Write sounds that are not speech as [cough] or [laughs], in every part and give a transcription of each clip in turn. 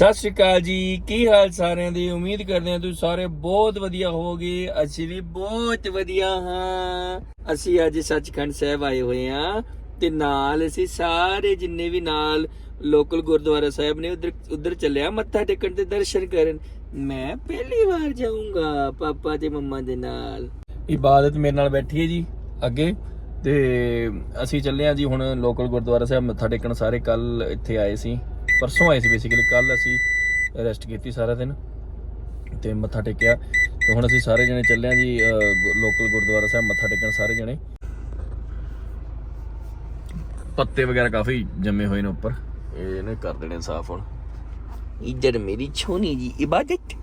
ਸਤਿ ਸ਼੍ਰੀ ਅਕਾਲ ਜੀ। ਕੀ ਹਾਲ ਸਾਰਿਆਂ ਦੀ? ਉਮੀਦ ਕਰਦੇ ਹਾਂ ਤੁਸੀਂ ਸਾਰੇ ਬਹੁਤ ਵਧੀਆ ਹੋਵੋਗੇ। ਅਸੀਂ ਵੀ ਬਹੁਤ ਵਧੀਆ ਹਾਂ। ਅਸੀਂ ਅੱਜ ਸੱਚਖੰਡ ਸਾਹਿਬ ਆਏ ਹੋਏ ਹਾਂ ਤੇ ਨਾਲ ਅਸੀਂ ਸਾਰੇ ਜਿੰਨੇ ਵੀ ਨਾਲ ਲੋਕਲ ਗੁਰਦੁਆਰਾ ਸਾਹਿਬ ਨੇ ਉਧਰ ਉਧਰ ਚੱਲਿਆ ਮੱਥਾ ਟੇਕਣ ਤੇ ਦਰਸ਼ਨ ਕਰਨ। ਮੈਂ ਪਹਿਲੀ ਵਾਰ ਜਾਊਂਗਾ ਪਾਪਾ ਤੇ ਮੰਮਾ ਦੇ ਨਾਲ। ਇਬਾਦਤ ਮੇਰੇ ਨਾਲ ਬੈਠੀ ਹੈ ਜੀ, ਅੱਗੇ। ਤੇ ਅਸੀਂ ਚੱਲੇ ਹਾਂ ਜੀ ਹੁਣ ਲੋਕਲ ਗੁਰਦੁਆਰਾ ਸਾਹਿਬ, ਮੱਥਾ ਟੇਕਣ। ਸਾਰੇ ਕੱਲ ਇੱਥੇ ਆਏ ਸੀ। ਪਰਸੋਂ ਆਏ ਸੀ ਬੇਸਿਕਲੀ ਕੱਲ ਅਸੀਂ ਰੈਸਟ ਕੀਤੀ ਸਾਰਾ ਦਿਨ ਤੇ ਮੱਥਾ ਟੇਕਿਆ ਤੇ ਹੁਣ ਅਸੀਂ ਸਾਰੇ ਜਣੇ ਚੱਲੇ ਜੀ ਲੋਕਲ ਗੁਰਦੁਆਰਾ ਸਾਹਿਬ, ਮੱਥਾ ਟੇਕਣ ਸਾਰੇ ਜਣੇ। ਪੱਤੇ ਵਗੈਰਾ ਕਾਫੀ ਜੰਮੇ ਹੋਏ ਨੇ ਉੱਪਰ। ਇਹਨੇ ਕਰ ਦੇਣੇ ਸਾਫ਼ ਹੁਣ। ਇੱਧਰ ਮੇਰੀ ਛੋਨੀ ਜੀ, ਇਬਾਦਤ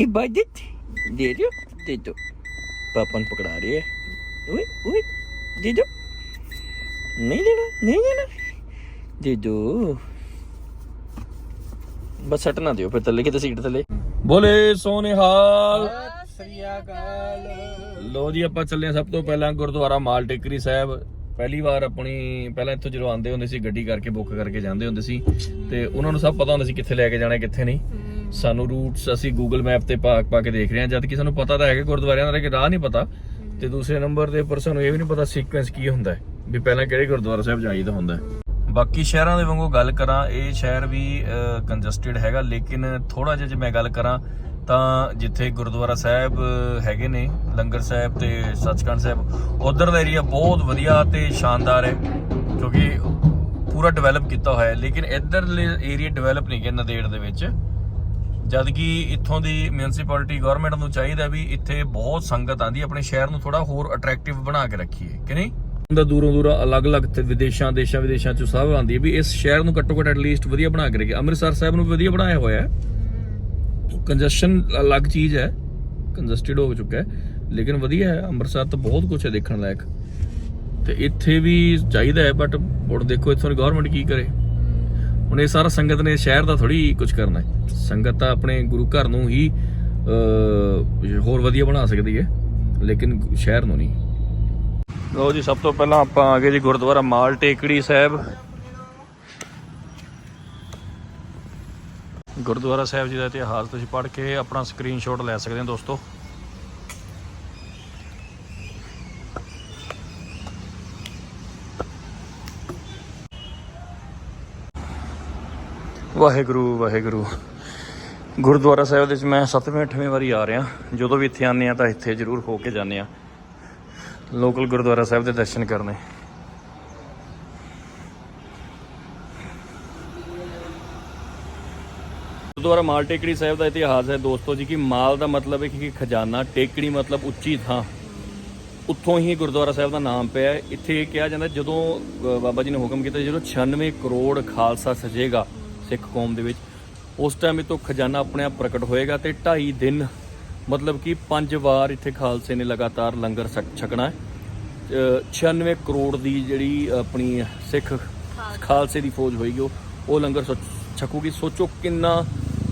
ਇਬਾਦਤ। ਦੇ ਦਿਓ ਦੇ ਦਿਓ। ਪਾਪਾ ਨੂੰ ਪਕੜਾ ਰਿਹਾ ਓਏ ਓਏ, ਦੇ ਦਿਓ। ਨਹੀਂ ਦੇਣਾ ਨਹੀਂ ਦੇਣਾ। ਦੇ ਦਿਓ। ਬਸ ਸੱਟ ਨਾ ਦਿਓ ਫਿਰ ਥੱਲੇ ਕਿਤੇ ਸੀਟ ਥੱਲੇ। ਬੋਲੇ ਸੋਨੇਹਾਲ ਸ੍ਰੀ ਲੋ ਜੀ ਆਪਾਂ ਚੱਲੇ ਸਭ ਤੋਂ ਪਹਿਲਾਂ ਗੁਰਦੁਆਰਾ ਮਾਲ ਟੇਕਰੀ ਸਾਹਿਬ। ਪਹਿਲੀ ਵਾਰ ਆਪਣੀ ਪਹਿਲਾਂ ਇੱਥੋਂ ਜਦੋਂ ਆਉਂਦੇ ਹੁੰਦੇ ਸੀ ਗੱਡੀ ਕਰਕੇ ਬੁੱਕ ਕਰਕੇ ਜਾਂਦੇ ਹੁੰਦੇ ਸੀ। ਤੇ ਉਹਨਾਂ ਨੂੰ ਸਭ ਪਤਾ ਹੁੰਦਾ ਸੀ ਕਿੱਥੇ ਲੈ ਕੇ ਜਾਣਾ ਕਿੱਥੇ ਨਹੀਂ। ਸਾਨੂੰ ਰੂਟਸ ਅਸੀਂ Google ਮੈਪ ਤੇ ਪਾ ਪਾ ਕੇ ਦੇਖ ਰਹੇ ਹਾਂ ਜਦ ਕਿ ਸਾਨੂੰ ਪਤਾ ਤਾਂ ਹੈ ਕਿ ਗੁਰਦੁਆਰਿਆਂ ਦਾ ਕਿ ਰਾਹ ਨਹੀਂ ਪਤਾ। ਤੇ ਦੂਸਰੇ ਨੰਬਰ ਦੇ ਪਰ ਸਾਨੂੰ ਇਹ ਵੀ ਨਹੀਂ ਪਤਾ ਸੀਕੁਐਂਸ ਕੀ ਹੁੰਦਾ ਵੀ ਪਹਿਲਾਂ ਕਿਹੜੇ ਗੁਰਦੁਆਰਾ ਸਾਹਿਬ ਜਾਈਦਾ ਹੁੰਦਾ ਬਾਕੀ ਸ਼ਹਿਰਾਂ ਦੇ ਵਾਂਗੂ ਗੱਲ ਕਰਾਂ, ਇਹ ਸ਼ਹਿਰ ਵੀ ਕੰਜਸਟਡ ਹੈਗਾ, ਲੇਕਿਨ ਥੋੜਾ ਜਿਹਾ ਜੇ ਮੈਂ ਗੱਲ ਕਰਾਂ, ਤਾਂ ਜਿੱਥੇ ਗੁਰਦੁਆਰਾ ਸਾਹਿਬ ਹੈਗੇ ਨੇ, ਲੰਗਰ ਸਾਹਿਬ ਤੇ ਸੱਚਖੰਡ ਸਾਹਿਬ, ਉਧਰ ਦਾ ਏਰੀਆ ਬਹੁਤ ਵਧੀਆ ਤੇ ਸ਼ਾਨਦਾਰ ਹੈ, ਕਿਉਂਕਿ ਪੂਰਾ ਡਿਵੈਲਪ ਕੀਤਾ ਹੋਇਆ ਹੈ। ਲੇਕਿਨ ਇਧਰਲੇ ਏਰੀਆ ਡਿਵੈਲਪ ਨਹੀਂ ਗਿਆ ਨਦੇੜ ਦੇ ਵਿੱਚ। ਜਦ ਕਿ ਇੱਥੋਂ ਦੀ ਮਿਊਨਿਸਪੈਲਿਟੀ ਗਵਰਨਮੈਂਟ ਨੂੰ ਚਾਹੀਦਾ ਵੀ ਇੱਥੇ ਬਹੁਤ ਸੰਗਤ ਆਂਦੀ ਆਪਣੇ ਸ਼ਹਿਰ ਨੂੰ ਥੋੜਾ ਹੋਰ ਅਟਰੈਕਟਿਵ ਬਣਾ ਕੇ ਰੱਖੀਏ, ਕਿ ਨਹੀਂ? ਦਾ ਦੂਰੋਂ ਦੂਰੋਂ ਅਲੱਗ-ਅਲੱਗ ਤੇ ਵਿਦੇਸ਼ਾਂ, ਦੇਸ਼ਾਂ ਵਿਦੇਸ਼ਾਂ ਚੋਂ ਸਭ ਆਉਂਦੀ ਹੈ ਵੀ ਇਸ ਸ਼ਹਿਰ ਨੂੰ ਘੱਟੋ ਘੱਟ ਐਟਲੀਸਟ ਵਧੀਆ ਬਣਾ ਕੇ ਰੱਖਿਆ ਅੰਮ੍ਰਿਤਸਰ ਸਾਹਿਬ ਨੂੰ ਵਧੀਆ ਬਣਾਇਆ ਹੋਇਆ ਹੈ। ਕੰਜੈਸ਼ਨ ਅਲੱਗ ਚੀਜ਼ ਹੈ ਕੰਜਸਟਿਡ ਹੋ ਚੁੱਕਾ ਹੈ, ਲੇਕਿਨ ਵਧੀਆ ਹੈ। ਅੰਮ੍ਰਿਤਸਰ ਤਾਂ ਬਹੁਤ ਕੁਝ ਹੈ ਦੇਖਣ ਲਾਇਕ। ਤੇ ਇੱਥੇ ਵੀ ਚਾਹੀਦਾ ਹੈ ਬਟ ਹੁਣ ਦੇਖੋ ਇੱਥੋਂ ਦੀ ਗਵਰਨਮੈਂਟ ਕੀ ਕਰੇ। ਹੁਣ ਇਹ ਸਾਰਾ ਸੰਗਤ ਨੇ ਸ਼ਹਿਰ ਦਾ ਥੋੜੀ ਕੁਝ ਕਰਨਾ ਹੈ। ਸੰਗਤ ਤਾਂ ਆਪਣੇ ਗੁਰੂ ਘਰ ਨੂੰ ਹੀ ਹੋਰ ਵਧੀਆ ਬਣਾ ਸਕਦੀ ਹੈ, ਲੇਕਿਨ ਸ਼ਹਿਰ ਨੂੰ ਨਹੀਂ। ਲੋ ਜੀ, ਸਭ ਤੋਂ ਪਹਿਲਾਂ ਆਪਾਂ ਆ ਗਏ ਜੀ ਗੁਰਦੁਆਰਾ ਮਾਲ ਟੇਕੜੀ ਸਾਹਿਬ। ਗੁਰਦੁਆਰਾ ਸਾਹਿਬ ਜੀ ਦਾ ਇਤਿਹਾਸ ਤੁਸੀਂ ਪੜ੍ਹ ਕੇ ਆਪਣਾ ਸਕਰੀਨਸ਼ਾਟ ਲੈ ਸਕਦੇ ਹੋ ਦੋਸਤੋ। ਵਾਹਿਗੁਰੂ ਵਾਹਿਗੁਰੂ। ਗੁਰਦੁਆਰਾ ਸਾਹਿਬ ਦੇ ਵਿੱਚ ਮੈਂ 7ਵੇਂ 8ਵੇਂ ਵਾਰੀ ਆ ਰਿਹਾ। ਜਦੋਂ ਵੀ ਇੱਥੇ ਆਉਂਦੇ ਆ ਤਾਂ ਇੱਥੇ ਜ਼ਰੂਰ ਹੋ ਕੇ ਜਾਂਦੇ ਆ ਲੋਕਲ ਗੁਰਦੁਆਰਾ ਸਾਹਿਬ ਦੇ ਦਰਸ਼ਨ ਕਰਨੇ। ਗੁਰਦੁਆਰਾ ਮਾਲ ਟੇਕੜੀ ਸਾਹਿਬ ਦਾ ਇਤਿਹਾਸ ਹੈ ਦੋਸਤੋ ਜੀ, ਕਿ ਮਾਲ ਦਾ ਮਤਲਬ ਹੈ ਕਿ ਖਜ਼ਾਨਾ, ਟੇਕੜੀ ਮਤਲਬ ਉੱਚੀ ਥਾਂ। ਉੱਥੋਂ ਹੀ ਗੁਰਦੁਆਰਾ ਸਾਹਿਬ ਦਾ ਨਾਮ ਪਿਆ ਇੱਥੇ ਕਿਹਾ ਜਾਂਦਾ, ਜਦੋਂ ਬਾਬਾ ਜੀ ਨੇ ਹੁਕਮ ਕੀਤਾ, ਜਦੋਂ 96 ਕਰੋੜ ਖਾਲਸਾ ਸਜੇਗਾ ਸਿੱਖ ਕੌਮ ਦੇ ਵਿੱਚ, ਉਸ ਟਾਈਮ ਇਹ ਤੋਂ ਖਜ਼ਾਨਾ ਆਪਣੇ ਆਪ ਪ੍ਰਗਟ ਹੋਏਗਾ ਤੇ 2.5 ਦਿਨ ਮਤਲਬ ਕਿ ਪੰਜ ਵਾਰ ਇੱਥੇ ਖਾਲਸੇ ਨੇ ਲਗਾਤਾਰ ਲੰਗਰ ਛਕ- ਛਕਣਾ ਹੈ। 96 ਕਰੋੜ ਦੀ ਜਿਹੜੀ ਆਪਣੀ ਸਿੱਖ ਖਾਲਸੇ। ਦੀ ਫੌਜ ਹੋਏਗੀ ਉਹ ਉਹ ਲੰਗਰ ਛਕ- ਛਕੂਗੀ। ਸੋਚੋ ਕਿੰਨਾ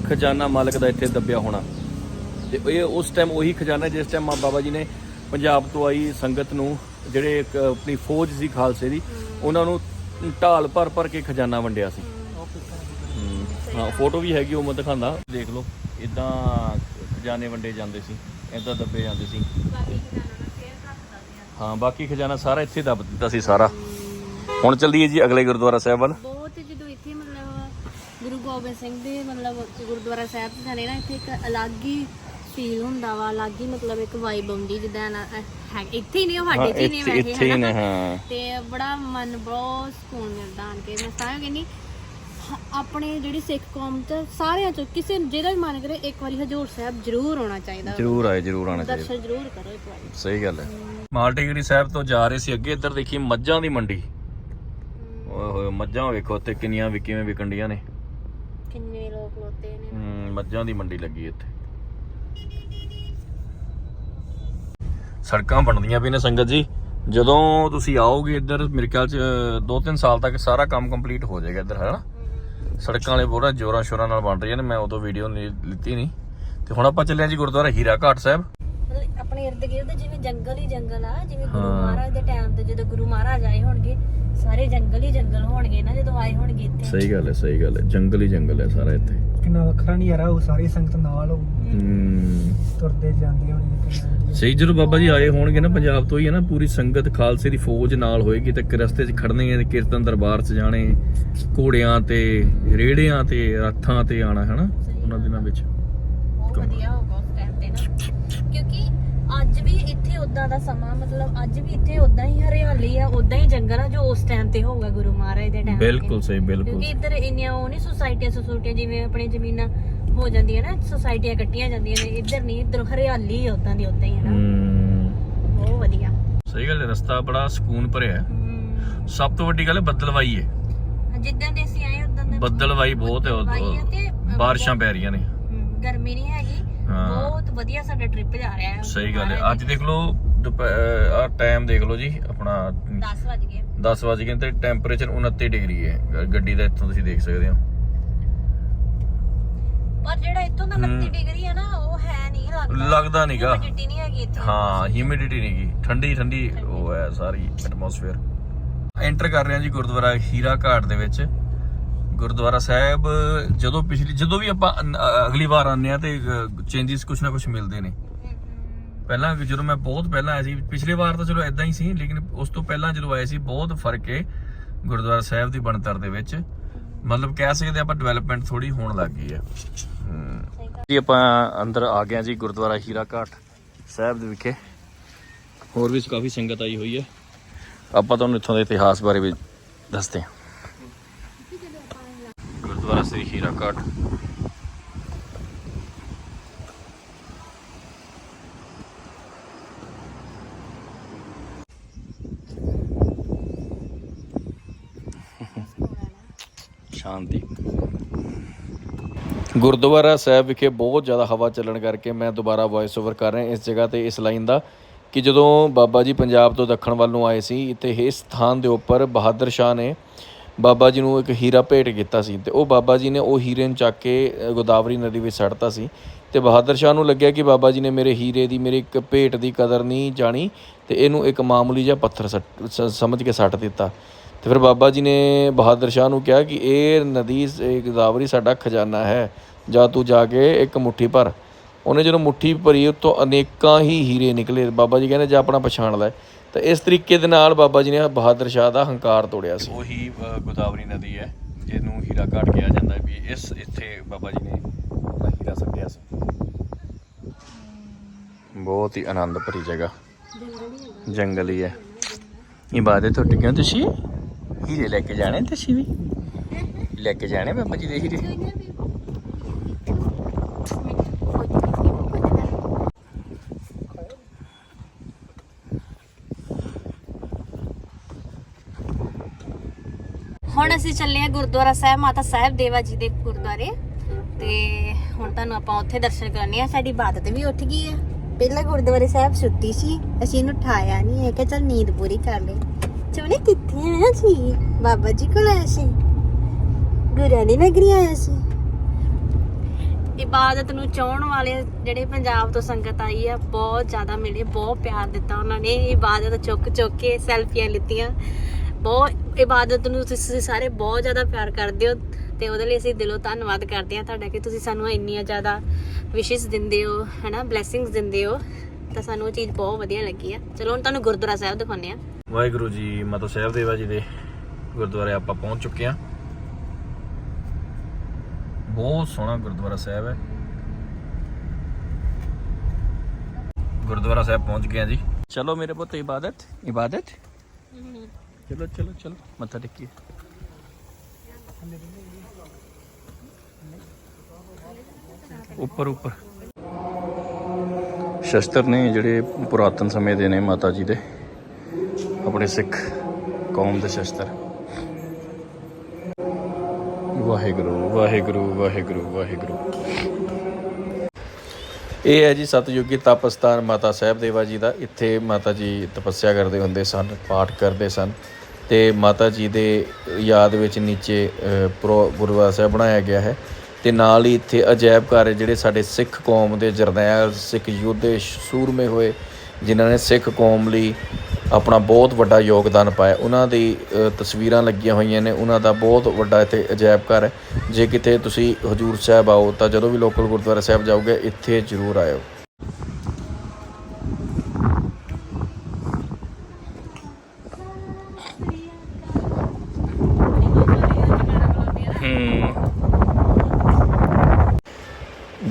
ਖਜ਼ਾਨਾ ਮਾਲਕ ਦਾ ਇੱਥੇ ਦੱਬਿਆ ਹੋਣਾ। ਤੇ ਇਹ ਉਸ ਟਾਈਮ ਉਹੀ ਖਜ਼ਾਨਾ ਜਿਸ ਟਾਈਮ ਬਾਬਾ ਜੀ ਨੇ ਪੰਜਾਬ ਤੋਂ ਆਈ ਸੰਗਤ ਨੂੰ ਜਿਹੜੇ ਇੱਕ ਆਪਣੀ ਫੌਜ ਸੀ ਖਾਲਸੇ ਦੀ ਉਹਨਾਂ ਨੂੰ ਢਾਲ ਭਰ ਭਰ ਕੇ ਖਜ਼ਾਨਾ ਵੰਡਿਆ ਸੀ। ਹਾਂ। ਫੋਟੋ ਵੀ ਹੈਗੀ ਉਹ ਮੈਂ ਦਿਖਾਉਂਦਾ। ਦੇਖ ਲਓ ਇਦਾਂ ਖਜ਼ਾਨੇ ਵੰਡੇ ਜਾਂਦੇ ਸੀ ਇਦਾਂ ਦੱਬੇ ਜਾਂਦੇ ਸੀ। ਹਾਂ ਬਾਕੀ ਖਜ਼ਾਨਾ ਸਾਰਾ ਇੱਥੇ ਦੱਬ ਦਿੱਤਾ ਸੀ ਸਾਰਾ। ਹੁਣ ਚੱਲੀਏ ਜੀ ਅਗਲੇ ਗੁਰਦੁਆਰਾ ਸਾਹਿਬ ਵੱਲ। ਬਹੁਤ ਜਦੋਂ ਇੱਥੇ ਮਤਲਬ ਗੁਰੂ ਗੋਬਿੰਦ ਸਿੰਘ ਦੇ ਮਤਲਬ ਗੁਰਦੁਆਰਾ ਸਾਹਿਬ ਤੇ ਜਾਣੇ ਨਾ ਇੱਥੇ ਇੱਕ ਅਲੱਗ ਹੀ ਫੀਲ ਹੁੰਦਾ ਵਾ ਅਲੱਗ ਹੀ ਮਤਲਬ ਇੱਕ ਵਾਈਬ ਆਉਂਦੀ ਜਿੱਦਾਂ ਨਾ- ਇੱਥੇ ਹੀ ਨਹੀਂ ਉਹ ਸਾਡੇ ਚ ਹੀ ਨਹੀਂ ਇੱਥੇ ਵੈਸੇ ਇੱਥੇ ਹੀ ਨੇ? ਤੇ ਬੜਾ ਮਨ ਬਹੁਤ ਸਕੂਨ ਮਿਲਦਾ ਆਣ ਕੇ। ਮੈਂ ਸਾਰਿਆਂ ਨੂੰ ਕਹਿੰਦੀ ਆਪਣੇ ਜਿਹੜੀ ਸਿੱਖ ਕੌਮ ਚ ਸਾਰਿਆਂ ਚ ਕਿਸੇ ਨੂੰ ਜਿਹਦਾ ਵੀ ਮਨ ਕਰੇ ਇੱਕ ਵਾਰੀ ਹਜੂਰ ਸਾਹਿਬ ਜ਼ਰੂਰ ਆਉਣਾ ਚਾਹੀਦਾ। ਜ਼ਰੂਰ ਆਏ ਜ਼ਰੂਰ ਆਣਾ ਚਾਹੀਦਾ। ਦਰਸ਼ਨ ਜ਼ਰੂਰ ਕਰੋ ਇੱਕ ਵਾਰੀ। ਸਹੀ ਗੱਲ ਹੈ। ਮਾਲਟੇਗਰੀ ਸਾਹਿਬ ਤੋਂ ਜਾ ਰਹੇ ਸੀ ਅੱਗੇ ਇੱਧਰ ਦੇਖੀ ਮੱਝਾਂ ਦੀ ਮੰਡੀ। ਓਏ ਹੋਏ ਮੱਝਾਂ ਵੇਖੋ ਤੇ ਕਿੰਨੀਆਂ ਵੀ ਕਿਵੇਂ ਵਿਕੰਡੀਆਂ ਨੇ। ਕਿੰਨੇ ਲੋਕ ਲੋਤੇ ਨੇ। ਹਮ, ਮੱਝਾਂ ਦੀ ਮੰਡੀ ਲੱਗੀ ਇੱਥੇ। ਸੜਕਾਂ ਬਣਦੀਆਂ ਵੀ ਨੇ ਸੰਗਤ ਜੀ। ਜਦੋਂ ਤੁਸੀਂ ਆਓਗੇ ਇੱਧਰ ਮੇਰੇ ਖਿਆਲ ਚ 2-3 ਸਾਲ ਤੱਕ ਸਾਰਾ ਕੰਮ ਕੰਪਲੀਟ ਹੋ ਜਾਏਗਾ ਇੱਧਰ ਹੈਨਾ ਸੜਕਾਂ ਵਾਲੇ ਪੂਰਾ ਜੋਰਾਂ ਸ਼ੋਰਾਂ ਨਾਲ ਬਣ ਰਹੀਆਂ ਨੇ ਮੈਂ ਉਦੋਂ ਵੀਡੀਓ ਲਿੱਤੀ ਨਹੀਂ ਤੇ ਹੁਣ ਆਪਾਂ ਚੱਲੇ ਜੀ ਗੁਰਦੁਆਰਾ ਹੀਰਾ ਘਾਟ ਸਾਹਿਬ। ਮਤਲਬ ਆਪਣੇ ਇਰਦ ਗਿਰਦ ਜਿਵੇਂ ਜੰਗਲ ਹੀ ਜੰਗਲ ਆ ਜਿਵੇਂ ਗੁਰੂ ਹਾਂ। ਮਹਾਰਾਜ ਦੇ ਟਾਈਮ ਤੇ ਜਦੋਂ ਗੁਰੂ ਮਹਾਰਾਜ ਆਏ ਹੋਣਗੇ ਸਾਰੇ ਜੰਗਲ ਹੀ ਜੰਗਲ ਹੋਣਗੇ ਨਾ ਜਦੋਂ ਆਏ ਹੋਣਗੇ ਇੱਥੇ। ਸਹੀ ਗੱਲ ਹੈ ਸਹੀ ਗੱਲ ਹੈ ਜੰਗਲ ਹੀ ਜੰਗਲ ਹੈ ਸਾਰਾ ਇੱਥੇ। ਕਿੰਨਾ ਵੱਖਰਾ ਨਹੀਂ ਯਾਰਾ ਉਹ ਸਾਰੀ ਸੰਗਤ ਨਾਲ ਹੋਊ। ਹੂੰ। ਤੁਰਦੇ ਜਾਂਦੇ ਹੋਣਗੇ ਕਿੰਨਾ ਵਧੀਆ। ਸਹੀ ਜਦੋਂ ਬਾਬਾ ਜੀ ਆਏ ਹੋਣਗੇ ਨਾ ਪੰਜਾਬ ਤੋਂ ਹੀ ਹੈ ਨਾ ਪੂਰੀ ਸੰਗਤ ਖਾਲਸੇ ਦੀ ਫੌਜ ਨਾਲ ਹੋਏਗੀ ਤੇ ਰਸਤੇ 'ਚ ਖੜਨੇ ਆ ਕੀਰਤਨ ਦਰਬਾਰ 'ਚ ਜਾਣੇ ਘੋੜਿਆਂ ਤੇ ਰੇੜਿਆਂ ਤੇ ਰੱਥਾਂ ਤੇ ਆਣਾ ਹੈ ਨਾ ਉਹਨਾਂ ਦਿਨਾਂ ਵਿੱਚ। ਬਹੁਤ ਵਧੀਆ ਹੋਗਾ ਉਸ ਟਾਈਮ ਤੇ ਨਾ। ਕਿਉਂਕਿ ਅੱਜ ਵੀ ਇੱਥੇ ਉਦਾਂ ਦਾ ਸਮਾਂ ਮਤਲਬ ਅੱਜ ਵੀ ਇੱਥੇ ਉਦਾਂ ਹੀ ਹਰਿਆਲੀ ਆ ਉਦਾਂ ਹੀ ਜੰਗਲ ਆ ਜੋ ਉਸ ਟਾਈਮ ਤੇ ਹੋਊਗਾ ਗੁਰੂ ਮਹਾਰਾਜ ਦੇ ਟਾਈਮ ਬਿਲਕੁਲ ਸਹੀ ਬਿਲਕੁਲ ਕਿਉਂਕਿ ਇੱਧਰ ਇੰਨੀਆਂ ਉਹ ਨਹੀਂ ਸੁਸਾਇਟੀਆਂ ਸੁਸਾਇਟੀਆਂ ਜਿਵੇਂ ਆਪਣੀ ਜ਼ਮੀਨਾਂ ਹੋ ਜਾਂਦੀਆਂ ਨਾ ਸੁਸਾਇਟੀਆਂ ਕੱਟੀਆਂ ਜਾਂਦੀਆਂ ਨੇ ਇੱਧਰ ਨਹੀਂ ਇੱਧਰ ਹਰਿਆਲੀ ਆ ਉਦਾਂ ਦੀ ਉਦਾਂ ਹੀ ਹੈ ਨਾ। ਹੂੰ। ਬਹੁਤ ਵਧੀਆ। ਸਹੀ ਗੱਲ ਹੈ ਰਸਤਾ ਬੜਾ ਸਕੂਨ ਭਰਿਆ ਹੈ। ਹਮ, ਸਭ ਤੋਂ ਵੱਡੀ ਗੱਲ ਹੈ ਬੱਦਲਵਾਈ ਹੈ। ਜਿੱਦਾਂ ਦੇ ਅਸੀਂ ਆਏ ਉਦਾਂ ਦਾ ਬੱਦਲਵਾਈ ਬਹੁਤ ਹੈ ਬੱਦਲਵਾਈ ਹੈ ਤੇ, ਬਾਰਿਸ਼ਾਂ ਪੈ ਰਹੀਆਂ ਨੇ। ਹਮ, ਗਰਮੀ ਨਹੀਂ ਹੈਗੀ। ਹਾਂ। ਬਹੁਤ ਵਧੀਆ ਸਾਡਾ ਟ੍ਰਿਪ ਜਾ ਰਿਹਾ ਹੈ ਸਹੀ ਗੱਲ ਹੈ ਅੱਜ ਦੇਖ। ਲਓ ਆ ਟਾਈਮ ਦੇਖ ਲਓ ਜੀ ਆਪਣਾ 10 ਵਜ ਗਏ। 10 ਵਜ ਤੇ ਟੈਂਪਰੇਚਰ 29 ਡਿਗਰੀ ਹੈ ਗੱਡੀ ਦਾ ਇੱਥੋਂ ਤੁਸੀਂ ਦੇਖ ਸਕਦੇ ਹੋ। ਪਰ ਜਿਹੜਾ ਇੱਥੋਂ ਦਾ 29 ਡਿਗਰੀ ਹੈ ਨਾ ਉਹ ਹੈ ਨਹੀਂ ਲੱਗਦਾ ਲੱਗਦਾ ਨੀਗਾ। Humidity ਨਹੀਂ ਹੈਗੀ ਇੱਥੇ। ਹਾਂ ਹਿਊਮਿਡਿਟੀ ਨਹੀਂ ਗੀ। ਠੰਡੀ ਠੰਡੀ ਉਹ ਹੈ ਸਾਰੀ ਐਟਮੋਸਫੇਅਰ ਐਂਟਰ ਕਰ ਰਹੇ ਹਾਂ ਜੀ ਗੁਰਦੁਆਰਾ ਹੀਰਾ ਘਾਟ ਦੇ ਵਿੱਚ। ਗੁਰਦੁਆਰਾ ਸਾਹਿਬ ਜਦੋਂ ਪਿਛਲੀ ਜਦੋਂ ਵੀ ਆਪਾਂ ਅਗਲੀ ਵਾਰ ਆਉਂਦੇ ਆ ਤੇ ਚੇਂਜਸ ਕੁਛ ਨਾ ਕੁਛ ਮਿਲਦੇ ਨੇ। ਪਹਿਲਾਂ ਜਦੋਂ ਮੈਂ ਬਹੁਤ ਪਹਿਲਾਂ ਆਇਆ ਸੀ ਪਿਛਲੀ ਵਾਰ ਤਾਂ ਚਲੋ ਇਦਾਂ ਹੀ ਸੀ ਲੇਕਿਨ ਉਸ ਤੋਂ ਪਹਿਲਾਂ ਜਦੋਂ ਆਏ ਸੀ ਬਹੁਤ ਫ਼ਰਕ ਹੈ ਗੁਰਦੁਆਰਾ ਸਾਹਿਬ ਦੀ ਬਣਤਰ ਦੇ ਵਿੱਚ। ਮਤਲਬ ਕਹਿ ਸਕਦੇ ਆਪਾਂ ਡਿਵੈਲਪਮੈਂਟ ਥੋੜੀ ਹੋਣ ਲੱਗ ਗਈ ਹੈ। ਜੀ ਆਪਾਂ ਅੰਦਰ ਆ ਗਏ ਹਾਂ ਜੀ ਗੁਰਦੁਆਰਾ ਹੀਰਾ ਘਾਟ ਸਾਹਿਬ ਦੇ ਵਿਖੇ। ਹੋਰ ਵੀ ਕਾਫੀ ਸੰਗਤ ਆਈ ਹੋਈ ਹੈ। ਆਪਾਂ ਤੁਹਾਨੂੰ ਇੱਥੋਂ ਦੇ ਇਤਿਹਾਸ ਬਾਰੇ ਵੀ ਦੱਸਦੇ ਹਾਂ। ਗੁਰਦੁਆਰਾ ਸ੍ਰੀ ਹੀਰਾ ਘਾਟ। ਸ਼ਾਂਤੀ ਗੁਰਦੁਆਰਾ ਸਾਹਿਬ ਵਿਖੇ ਬਹੁਤ ਜ਼ਿਆਦਾ ਹਵਾ ਚੱਲਣ ਕਰਕੇ ਮੈਂ ਦੁਬਾਰਾ ਵੌਇਸ ਓਵਰ ਕਰ ਰਿਹਾ ਇਸ ਜਗ੍ਹਾ ਤੇ, ਇਸ ਲਾਈਨ ਦਾ, ਕਿ ਜਦੋਂ ਬਾਬਾ ਜੀ ਪੰਜਾਬ ਤੋਂ ਦੱਖਣ ਵੱਲ ਨੂੰ ਆਏ ਸੀ, ਇੱਥੇ ਇਸ ਸਥਾਨ ਦੇ ਉੱਪਰ ਬਹਾਦਰ ਸ਼ਾਹ ਨੇ ਬਾਬਾ ਜੀ ਨੂੰ ਇੱਕ ਹੀਰਾ ਭੇਟ ਕੀਤਾ ਸੀ ਤੇ ਉਹ ਬਾਬਾ ਜੀ ਨੇ ਉਹ ਹੀਰੇ ਨੂੰ ਚੱਕ ਕੇ ਗੋਦਾਵਰੀ ਨਦੀ ਵਿੱਚ ਸੱਟਤਾ ਸੀ ਤੇ ਬਹਾਦਰ ਸ਼ਾਹ ਨੂੰ ਲੱਗਿਆ ਕਿ ਬਾਬਾ ਜੀ ਨੇ ਮੇਰੇ ਹੀਰੇ ਦੀ, ਮੇਰੀ ਇੱਕ ਭੇਟ ਦੀ ਕਦਰ ਨਹੀਂ ਜਾਣੀ ਤੇ ਇਹਨੂੰ ਇੱਕ ਮਾਮੂਲੀ ਜਿਹਾ ਪੱਥਰ ਸੱਟ- ਸ- ਸਮਝ ਕੇ ਸੱਟ ਦਿੱਤਾ। ਤੇ ਫਿਰ ਬਾਬਾ ਜੀ ਨੇ ਬਹਾਦਰ ਸ਼ਾਹ ਨੂੰ ਕਿਹਾ ਕਿ ਇਹ ਨਦੀ, ਇਹ ਗੋਦਾਵਰੀ ਸਾਡਾ ਖਜ਼ਾਨਾ ਹੈ, ਜਾ ਤੂੰ ਜਾ ਕੇ ਇੱਕ ਮੁੱਠੀ ਭਰ। ਉਹਨੇ ਜਦੋਂ ਮੁੱਠੀ ਭਰੀ ਉਹ ਅਨੇਕਾਂ ਹੀ ਹੀਰੇ ਨਿਕਲੇ। ਬਾਬਾ ਜੀ ਕਹਿੰਦੇ, ਜਾ ਆਪਣਾ ਪਛਾਣ ਲੈ। ਤਾਂ ਇਸ ਤਰੀਕੇ ਦੇ ਨਾਲ ਬਾਬਾ ਜੀ ਨੇ ਬਹਾਦਰ ਸ਼ਾਹ ਦਾ ਹੰਕਾਰ ਤੋੜਿਆ ਸੀ। ਉਹੀ ਗੋਦਾਵਰੀ ਨਦੀ ਹੈ, ਜਿਹਨੂੰ ਹੀਰਾ ਘਾਟ ਕਿਹਾ ਜਾਂਦਾ ਵੀ ਇਸ ਇੱਥੇ ਬਾਬਾ ਜੀ ਨੇ ਆਪਣਾ ਹੀਰਾ ਸੱਟਿਆ ਸੀ। ਬਹੁਤ ਹੀ ਆਨੰਦ ਭਰੀ ਜਗ੍ਹਾ। ਜੰਗਲੀ ਹੈ ਇਬਾਦਤ ਉੱਠ ਗਏ ਤੁਸੀਂ? ਹੀਰੇ ਲੈ ਕੇ ਜਾਣੇ ਤੁਸੀਂ ਵੀ? ਲੈ ਕੇ ਜਾਣੇ ਬਾਬਾ ਜੀ ਦੇ ਹੀਰੇ? ਹੁਣ ਅਸੀਂ ਚੱਲੇ ਆ ਗੁਰਦੁਆਰਾ ਸਾਹਿਬ, ਮਾਤਾ ਸਾਹਿਬ ਦੇਵਾ ਜੀ ਦੇ ਗੁਰਦੁਆਰੇ। ਤੇ ਹੁਣ ਤੁਹਾਨੂੰ ਆਪਾਂ ਉੱਥੇ ਦਰਸ਼ਨ ਕਰਨੇ ਆ ਸਾਡੀ ਬਾਦਤ ਵੀ ਉੱਠ ਗਈ ਆ ਪਹਿਲਾਂ ਗੁਰਦੁਆਰੇ ਸਾਹਿਬ ਸੁੱਤੀ ਸੀ, ਅਸੀਂ ਇਹਨੂੰ ਠਾਇਆ ਨਹੀਂ ਹੈ ਕਿ ਚਲ ਨੀਂਦ ਪੂਰੀ ਕਰ ਲੈ ਚੋਨੇ ਕਿੱਥੇ ਆਇਆ ਸੀ। ਬਾਬਾ ਜੀ ਕੋਲ ਆਇਆ ਸੀ। ਗੁਰਾਂ ਨਗਰੀ ਆਇਆ ਸੀ। ਇਬਾਦਤ ਨੂੰ ਚਾਹਣ ਵਾਲੇ ਜਿਹੜੇ ਪੰਜਾਬ ਤੋਂ ਸੰਗਤ ਆਈ ਆ, ਬਹੁਤ ਜ਼ਿਆਦਾ ਮਿਲੇ ਬਹੁਤ ਪਿਆਰ ਦਿੱਤਾ ਉਹਨਾਂ ਨੇ। ਇਬਾਦਤ ਚੁੱਕ ਚੁੱਕ ਕੇ ਸੈਲਫੀਆਂ ਲਿੱਤੀਆਂ। ਬਹੁਤ ਇਬਾਦਤ ਨੂੰ ਤੁਸੀਂ ਸਾਰੇ ਬਹੁਤ ਜ਼ਿਆਦਾ ਪਿਆਰ ਕਰਦੇ ਹੋ ਤੇ ਉਹਦੇ ਲਈ ਅਸੀਂ ਦਿਲੋਂ ਧੰਨਵਾਦ ਕਰਦੇ ਹਾਂ ਤੁਹਾਡਾ ਕਿ ਤੁਸੀਂ ਸਾਨੂੰ ਇੰਨੀਆਂ ਜ਼ਿਆਦਾ ਵਿਸ਼ੇਸ ਦਿੰਦੇ ਹੋ, ਹਨਾ ਬਲੇਸਿੰਗਸ ਦਿੰਦੇ ਹੋ। ਤਾਂ ਸਾਨੂੰ ਉਹ ਚੀਜ਼ ਬਹੁਤ ਵਧੀਆ ਲੱਗੀ ਆ। ਚਲੋ, ਹੁਣ ਤੁਹਾਨੂੰ ਗੁਰਦੁਆਰਾ ਸਾਹਿਬ ਦਿਖਾਉਂਦੇ ਆ। ਵਾਹਿਗੁਰੂ ਜੀ, ਮਾਤਾ ਸਾਹਿਬ ਦੇਵਾ ਜੀ ਦੇ ਗੁਰਦੁਆਰੇ ਆਪਾਂ ਪਹੁੰਚ ਚੁੱਕੇ ਹਾਂ ਬਹੁਤ ਸੋਹਣਾ ਗੁਰਦੁਆਰਾ ਸਾਹਿਬ ਹੈ। ਗੁਰਦੁਆਰਾ ਸਾਹਿਬ ਪਹੁੰਚ ਗਏ ਹਾਂ ਜੀ। ਚਲੋ ਮੇਰੇ ਪੁੱਤ, ਇਬਾਦਤ ਇਬਾਦਤ। ਚਲੋ ਚਲੋ ਚਲੋ, ਮੱਥਾ ਟੇਕੀਏ। ਉੱਪਰ ਉੱਪਰ। ਸ਼ਸਤਰ ਨੇ ਜਿਹੜੇ ਪੁਰਾਤਨ ਸਮੇਂ ਦੇ ਨੇ ਮਾਤਾ ਜੀ ਦੇ ਆਪਣੇ ਸਿੱਖ ਕੌਮ ਦੇ ਸ਼ਸਤਰ। ਵਾਹਿਗੁਰੂ ਵਾਹਿਗੁਰੂ ਵਾਹਿਗੁਰੂ ਵਾਹਿਗੁਰੂ। ਇਹ ਹੈ ਜੀ ਸਤਯੁਗੀ ਤਪਸਥਾਨ ਮਾਤਾ ਸਾਹਿਬ ਦੇਵਾ ਜੀ ਦਾ। ਇੱਥੇ ਮਾਤਾ ਜੀ ਤਪੱਸਿਆ ਕਰਦੇ ਹੁੰਦੇ ਸਨ ਪਾਠ ਕਰਦੇ ਸਨ ਤੇ ਮਾਤਾ ਜੀ ਦੇ ਯਾਦ ਵਿੱਚ ਨੀਚੇ ਅ, ਗੁਰਦੁਆਰਾ ਸਾਹਿਬ ਬਣਾਇਆ ਗਿਆ ਹੈ। ਤੇ ਨਾਲ ਹੀ ਇੱਥੇ ਅਜਾਇਬ ਘਰ ਹੈ ਜਿਹੜੇ ਸਾਡੇ ਸਿੱਖ ਕੌਮ ਦੇ ਜਰਨੈਲ, ਸਿੱਖ ਯੋਧੇ ਸੂਰਮੇ ਹੋਏ, ਜਿਨ੍ਹਾਂ ਨੇ ਸਿੱਖ ਕੌਮ ਲਈ ਆਪਣਾ ਬਹੁਤ ਵੱਡਾ ਯੋਗਦਾਨ ਪਾਇਆ। ਉਹਨਾਂ ਦੀ ਤਸਵੀਰਾਂ ਲੱਗੀਆਂ ਹੋਈਆਂ ਨੇ। ਉਹਨਾਂ ਦਾ ਬਹੁਤ ਵੱਡਾ ਇੱਥੇ ਅਜਾਇਬ ਘਰ ਹੈ। ਜੇ ਕਿਤੇ ਤੁਸੀਂ ਹਜੂਰ ਸਾਹਿਬ ਆਓ ਤਾਂ ਜਦੋਂ ਵੀ ਲੋਕਲ ਗੁਰਦੁਆਰਾ ਸਾਹਿਬ ਜਾਓਗੇ, ਇੱਥੇ ਜ਼ਰੂਰ ਆਇਓ।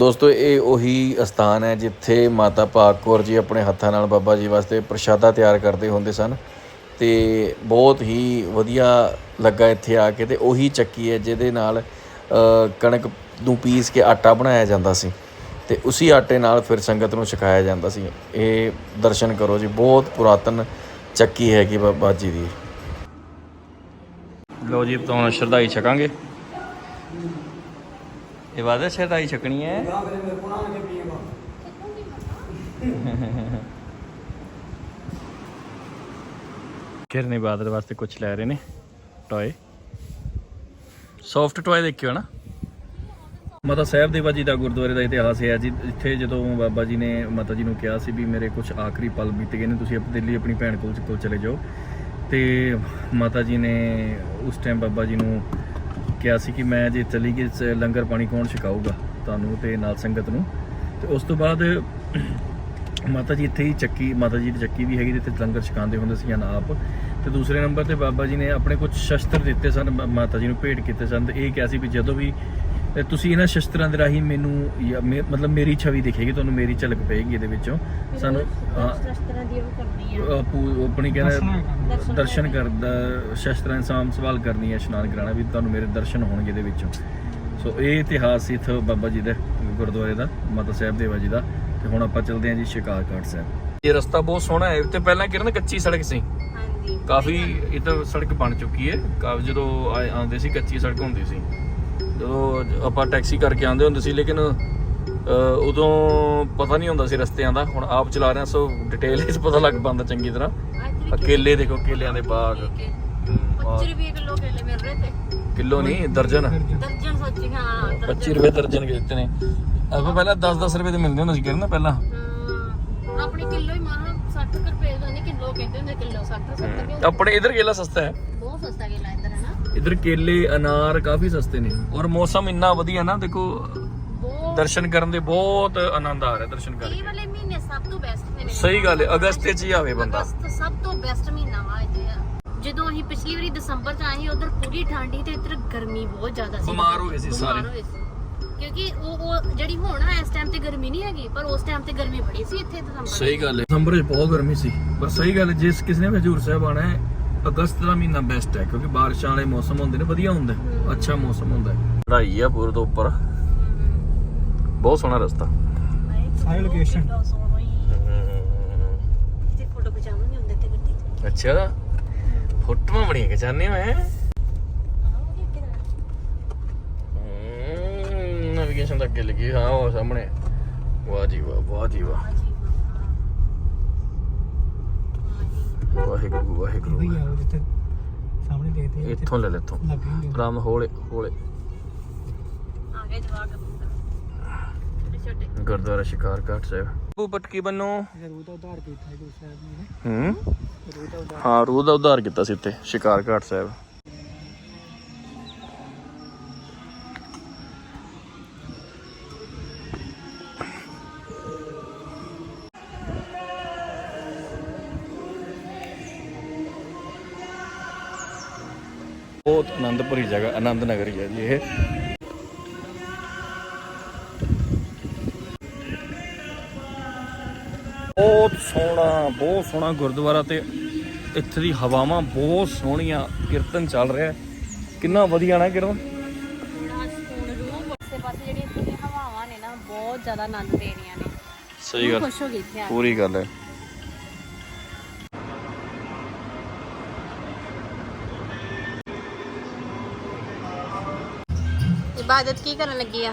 ਦੋਸਤੋ, ਇਹ ਉਹੀ ਅਸਥਾਨ ਹੈ ਜਿੱਥੇ ਮਾਤਾ ਭਾਗ ਕੌਰ ਜੀ ਆਪਣੇ ਹੱਥਾਂ ਨਾਲ ਬਾਬਾ ਜੀ ਵਾਸਤੇ ਪ੍ਰਸ਼ਾਦਾ ਤਿਆਰ ਕਰਦੇ ਹੁੰਦੇ ਸਨ ਤੇ ਬਹੁਤ ਹੀ ਵਧੀਆ ਲੱਗਾ ਇੱਥੇ ਆ ਕੇ ਤੇ ਉਹੀ ਚੱਕੀ ਹੈ ਜਿਹਦੇ ਨਾਲ ਕਣਕ ਨੂੰ ਪੀਸ ਕੇ ਆਟਾ ਬਣਾਇਆ ਜਾਂਦਾ ਸੀ ਤੇ ਉਸੇ ਆਟੇ ਨਾਲ ਫਿਰ ਸੰਗਤ ਨੂੰ ਛਕਾਇਆ ਜਾਂਦਾ ਸੀ। ਇਹ ਦਰਸ਼ਨ ਕਰੋ ਜੀ, ਬਹੁਤ ਪੁਰਾਤਨ ਚੱਕੀ ਹੈਗੀ ਬਾਬਾ ਜੀ ਦੀ। ਲੋ ਜੀ ਤੋਂ ਸ਼ਰਧਾਈ ਛਕਾਂਗੇ। ਇਬਾਦਤ ਸ਼ਰਧਾਈ ਛਕਣੀ ਹੈ। ਕਿਰਨ ਇਬਾਦਤ ਵਾਸਤੇ ਕੁਝ ਲੈ ਰਹੇ ਨੇ ਟੌਏ। ਸੌਫਟ ਟੌਏ ਦੇਖਿਓ ਨਾ। ਮਾਤਾ ਸਾਹਿਬ ਦੇਵਾ ਜੀ ਦਾ ਗੁਰਦੁਆਰੇ ਦਾ ਇਤਿਹਾਸ ਹੈ ਜੀ ਇੱਥੇ ਜਦੋਂ ਬਾਬਾ ਜੀ ਨੇ ਮਾਤਾ ਜੀ ਨੂੰ ਕਿਹਾ ਸੀ ਵੀ ਮੇਰੇ ਕੁਝ ਆਖਰੀ ਪਲ ਬੀਤ ਗਏ ਨੇ ਤੁਸੀਂ ਆਪਣੇ ਦਿੱਲੀ ਆਪਣੀ ਭੈਣ ਕੋਲ ਕੋਲ ਚਲੇ ਜਾਓ। ਤੇ ਮਾਤਾ ਜੀ ਨੇ ਉਸ ਟਾਈਮ ਬਾਬਾ ਜੀ ਨੂੰ ਕਿਹਾ ਸੀ ਕਿ ਮੈਂ ਜੇ ਚਲੀ ਗਈ ਸ- ਲੰਗਰ ਪਾਣੀ ਕੌਣ ਛਕਾਊਗਾ ਤੁਹਾਨੂੰ ਤੇ ਨਾਲ ਸੰਗਤ ਨੂੰ। ਤੇ ਉਸ ਤੋਂ ਬਾਅਦ [clears throat] ਮਾਤਾ ਜੀ ਇੱਥੇ ਹੀ ਚੱਕੀ, ਮਾਤਾ ਜੀ ਦੀ ਚੱਕੀ ਵੀ ਹੈਗੀ ਜਿੱਥੇ ਲੰਗਰ ਛਕਾਉਂਦੇ ਹੁੰਦੇ ਸੀ ਜਾਂ ਆਪ। ਤੇ ਦੂਸਰੇ ਨੰਬਰ ਤੇ ਬਾਬਾ ਜੀ ਨੇ ਆਪਣੇ ਕੁਝ ਸ਼ਸਤਰ ਦਿੱਤੇ ਸਨ ਮਾਤਾ ਜੀ ਨੂੰ ਭੇਟ ਕੀਤੇ ਸਨ ਤੇ ਇਹ ਕਿਹਾ ਸੀ ਵੀ ਜਦੋਂ ਵੀ ਤੇ ਤੁਸੀਂ ਇਹਨਾਂ ਸ਼ਸਤਰਾਂ ਦੇ ਰਾਹੀਂ ਮੈਨੂੰ ਮਤਲਬ ਮੇਰੀ ਛਵੀ ਦਿਖੇਗੀ ਤੁਹਾਨੂੰ ਮੇਰੀ ਝਲਕ ਪਏਗੀ ਇਹਦੇ ਵਿੱਚੋਂ। ਸਾਨੂੰ ਤਰ੍ਹਾਂ ਦੀ ਉਹ ਕਰਨੀ ਆ। ਆਪਣੀ ਦਰਸ਼ਨ ਕਹਿੰਦਾ। ਦਰਸ਼ਨ ਕਰਦਾ ਸ਼ਸਤਰਾਂ ਦੀ ਸਾਂਭ ਸੰਭਾਲ ਕਰਨੀ ਹੈ ਇਸ਼ਨਾਨ ਕਰਾਣਾ ਵੀ ਤੁਹਾਨੂੰ ਮੇਰੇ ਦਰਸ਼ਨ ਹੋਣਗੇ ਇਹਦੇ ਵਿੱਚੋਂ। ਸੋ ਇਹ ਇਤਿਹਾਸ ਸੀ ਇੱਥੇ ਬਾਬਾ ਜੀ ਦੇ ਗੁਰਦੁਆਰੇ ਦਾ ਮਾਤਾ ਸਾਹਿਬ ਦੇਵਾ ਜੀ ਦਾ। ਤੇ ਹੁਣ ਆਪਾਂ ਚੱਲਦੇ ਹਾਂ ਜੀ ਸ਼ਿਕਾਰਘਾਟ ਸਾਹਿਬ। ਇਹ ਰਸਤਾ ਬਹੁਤ ਸੋਹਣਾ ਹੈ ਤੇ ਪਹਿਲਾਂ ਕਿਰਨ ਕੱਚੀ ਸੜਕ ਸੀ। ਹਾਂਜੀ। ਕਾਫੀ ਇਹ ਤਾਂ ਸੜਕ ਬਣ ਚੁੱਕੀ ਹੈ ਕਾਫੀ ਜਦੋਂ ਆਉਂਦੇ ਸੀ ਕੱਚੀ ਸੜਕ ਹੁੰਦੀ ਸੀ। ਜਦੋਂ ਆਪਾਂ ਟੈਕਸੀ ਕਰਕੇ ਆਉਂਦੇ ਹੁੰਦੇ ਸੀ ਲੇਕਿਨ ਉਦੋਂ ਪਤਾ ਨਹੀਂ ਹੁੰਦਾ ਸੀ ਰਸਤਿਆਂ ਦਾ। ਹੁਣ ਆਪ ਚਲਾ ਰਹੇ ਹਾਂ ਸੋ ਡਿਟੇਲ ਇਸ ਪਤਾ ਲੱਗ ਪਾਉਂਦਾ ਚੰਗੀ ਤਰ੍ਹਾਂ। ਆਹ ਕੇਲੇ ਦੇਖੋ ਕੇਲਿਆਂ ਦੇ ਬਾਗ। 25 ਰੁਪਏ ਕਿਲੋ ਕੇਲੇ ਮਿਲ ਰਹੇ ਤੇ। ਕਿਲੋ ਨਹੀਂ ਦਰਜਨ। ਦਰਜਨ ਸੱਚੀ ਹਾਂ 25 ਰੁਪਏ ਦਰਜਨ ਕਿਤੇ ਨੇ। ਆਪਾਂ ਪਹਿਲਾਂ 10-10 ਰੁਪਏ ਦੇ ਮਿਲਦੇ ਹੁੰਦੇ ਸੀ ਕਿਰਨ ਪਹਿਲਾਂ। ਆਪਣੀ ਕਿਲੋ ਹੀ ਮਾਰਾ 60 ਰੁਪਏ ਦਾ ਨਹੀਂ ਕਿਲੋ ਕਹਿੰਦੇ ਹੁੰਦੇ ਕਿਲੋ 60 70 ਰੁਪਏ ਆਪਣੇ ਇਧਰ ਕੇਲਾ ਸਸਤਾ ਹੈ। ਇੱਧਰ ਕੇਲੇ ਅਨਾਰ ਕਾਫੀ ਸਸਤੇ ਨੇ। ਔਰ ਮੌਸਮ ਇੰਨਾ ਵਧੀਆ ਨਾ ਦੇਖੋ ਦਰਸ਼ਨ ਕਰਨ ਦੇ ਬਹੁਤ ਆਨੰਦ ਆ ਰਿਹਾ ਦਰਸ਼ਨ ਇਹ ਕਰਕੇ। ਵਾਲੇ ਮਹੀਨੇ ਸਭ ਤੋਂ ਬੈਸਟ ਮਹੀਨੇ ਸਹੀ ਗੱਲ ਹੈ ਅਗਸਤ 'ਚ ਹੀ ਆਵੇ ਬੰਦਾ। ਅਗਸਤ ਸਭ ਤੋਂ ਬੈਸਟ ਮਹੀਨਾ ਵਾ ਇੱਥੇ ਜਦੋਂ ਅਸੀਂ ਪਿਛਲੀ ਵਾਰੀ ਦਸੰਬਰ ਚ ਆਏ ਉਧਰ ਪੂਰੀ ਠੰਡੀ ਤੇ ਇੱਧਰ ਗਰਮੀ ਬਹੁਤ ਜ਼ਿਆਦਾ ਸੀ। ਬਿਮਾਰ ਹੋ ਗਏ ਸੀ ਸਾਰੇ। ਕਿਉਂਕਿ ਉਹ ਉਹ ਜਿਹੜੀ ਹੁਣ ਆ ਇਸ ਟਾਈਮ ਤੇ ਗਰਮੀ ਨਹੀਂ ਹੈਗੀ ਪਰ ਉਸ ਟਾਈਮ ਤੇ ਗਰਮੀ ਬੜੀ ਸੀ ਇੱਥੇ ਦਸੰਬਰ ਸਹੀ ਗੱਲ ਹੈ। ਦਸੰਬਰ 'ਚ ਬਹੁਤ ਗਰਮੀ ਸੀ। ਪਰ ਸਹੀ ਗੱਲ ਜਿਸ ਕਿਸੇ ਨੇ ਹਜੂਰ ਸਾਹਿਬ ਆਣਾ ਹੈ ਅਗਸਤ ਦਾ ਮਹੀਨਾ ਬੈਸਟ ਹੈ ਕਿਉਂਕਿ ਬਾਰਿਸ਼ਾਂ ਵਾਲੇ ਮੌਸਮ ਹੁੰਦੇ ਨੇ ਵਧੀਆ ਹੁੰਦਾ ਅੱਛਾ ਮੌਸਮ ਹੁੰਦਾ ਹੈ ਚੜਾਈ ਆ ਪੂਰੇ ਤੋਂ ਉੱਪਰ ਬਹੁਤ ਸੋਹਣਾ ਰਸਤਾ ਸਾਰੀ ਲੋਕੇਸ਼ਨ ਤੇ ਫੋਟੋ ਖਿਚਾਵਾਂਗੇ ਹੁੰਦੇ ਤੇ ਗੱਡੀ ਅੱਛਾ ਫੋਟੋਆਂ ਬੜੀਆਂ ਖਿਚਾਉਂਦੇ ਹੈ ਨੈਵੀਗੇਸ਼ਨ ਤਾਂ ਅੱਗੇ ਲੱਗੀ ਹਾਂ ਉਹ ਸਾਹਮਣੇ ਵਾਹ ਜੀ ਵਾਹ ਵਾਹ ਜੀ ਵਾਹ ਵਾਹਿਗੁਰੂ ਵਾਹਿਗੁਰੂ ਉਹੀ ਆ ਉਹ ਜਿੱਥੇ ਸਾਹਮਣੇ ਦੇਖਦੇ ਆ ਇੱਥੋਂ ਲੈ ਲੈ ਇੱਥੋਂ ਲੱਗੇ ਹੁੰਦੇ ਆ। ਰਾਮ ਹੌਲੇ ਹੌਲੇ। ਆ ਗਏ ਜਵਾਕ ਛੋਟੇ ਛੋਟੇ। ਗੁਰਦੁਆਰਾ ਸ਼ਿਕਾਰਘਾਟ ਸਾਹਿਬ। ਉਹ ਪਟਕੀ ਬੰਨੋ। ਇਹ ਰੂਹ ਦਾ ਉਧਾਰ ਕੀਤਾ ਹੈ ਗੁਰੂ ਸਾਹਿਬ ਨੇ। ਨਾ। ਹੂੰ? ਰੂਹ ਦਾ ਉਧਾਰ ਹਾਂ ਰੂਹ ਦਾ ਉਧਾਰ ਕੀਤਾ ਸੀ ਇੱਥੇ ਸ਼ਿਕਾਰਘਾਟ ਸਾਹਿਬ। ਬਹੁਤ ਆਨੰਦਪੁਰੀ ਜਗ੍ਹਾ ਆਨੰਦ ਨਗਰੀ ਹੈ ਜੀ ਇਹ। ਬਹੁਤ ਸੋਹਣਾ ਬਹੁਤ ਸੋਹਣਾ ਗੁਰਦੁਆਰਾ ਤੇ ਇੱਥੇ ਦੀ ਹਵਾਵਾਂ ਬਹੁਤ ਸੋਹਣੀਆਂ ਕੀਰਤਨ ਚੱਲ ਰਿਹਾ ਹੈ। ਕਿੰਨਾ ਵਧੀਆ ਨਾ ਕਿਰਨ ਨਾ ਸਕੂਨ ਰੂਹ ਪਾਸੇ ਪਾਸੇ ਇਬਾਦਤ ਕੀ ਕਰਨ ਲੱਗੀ ਆ?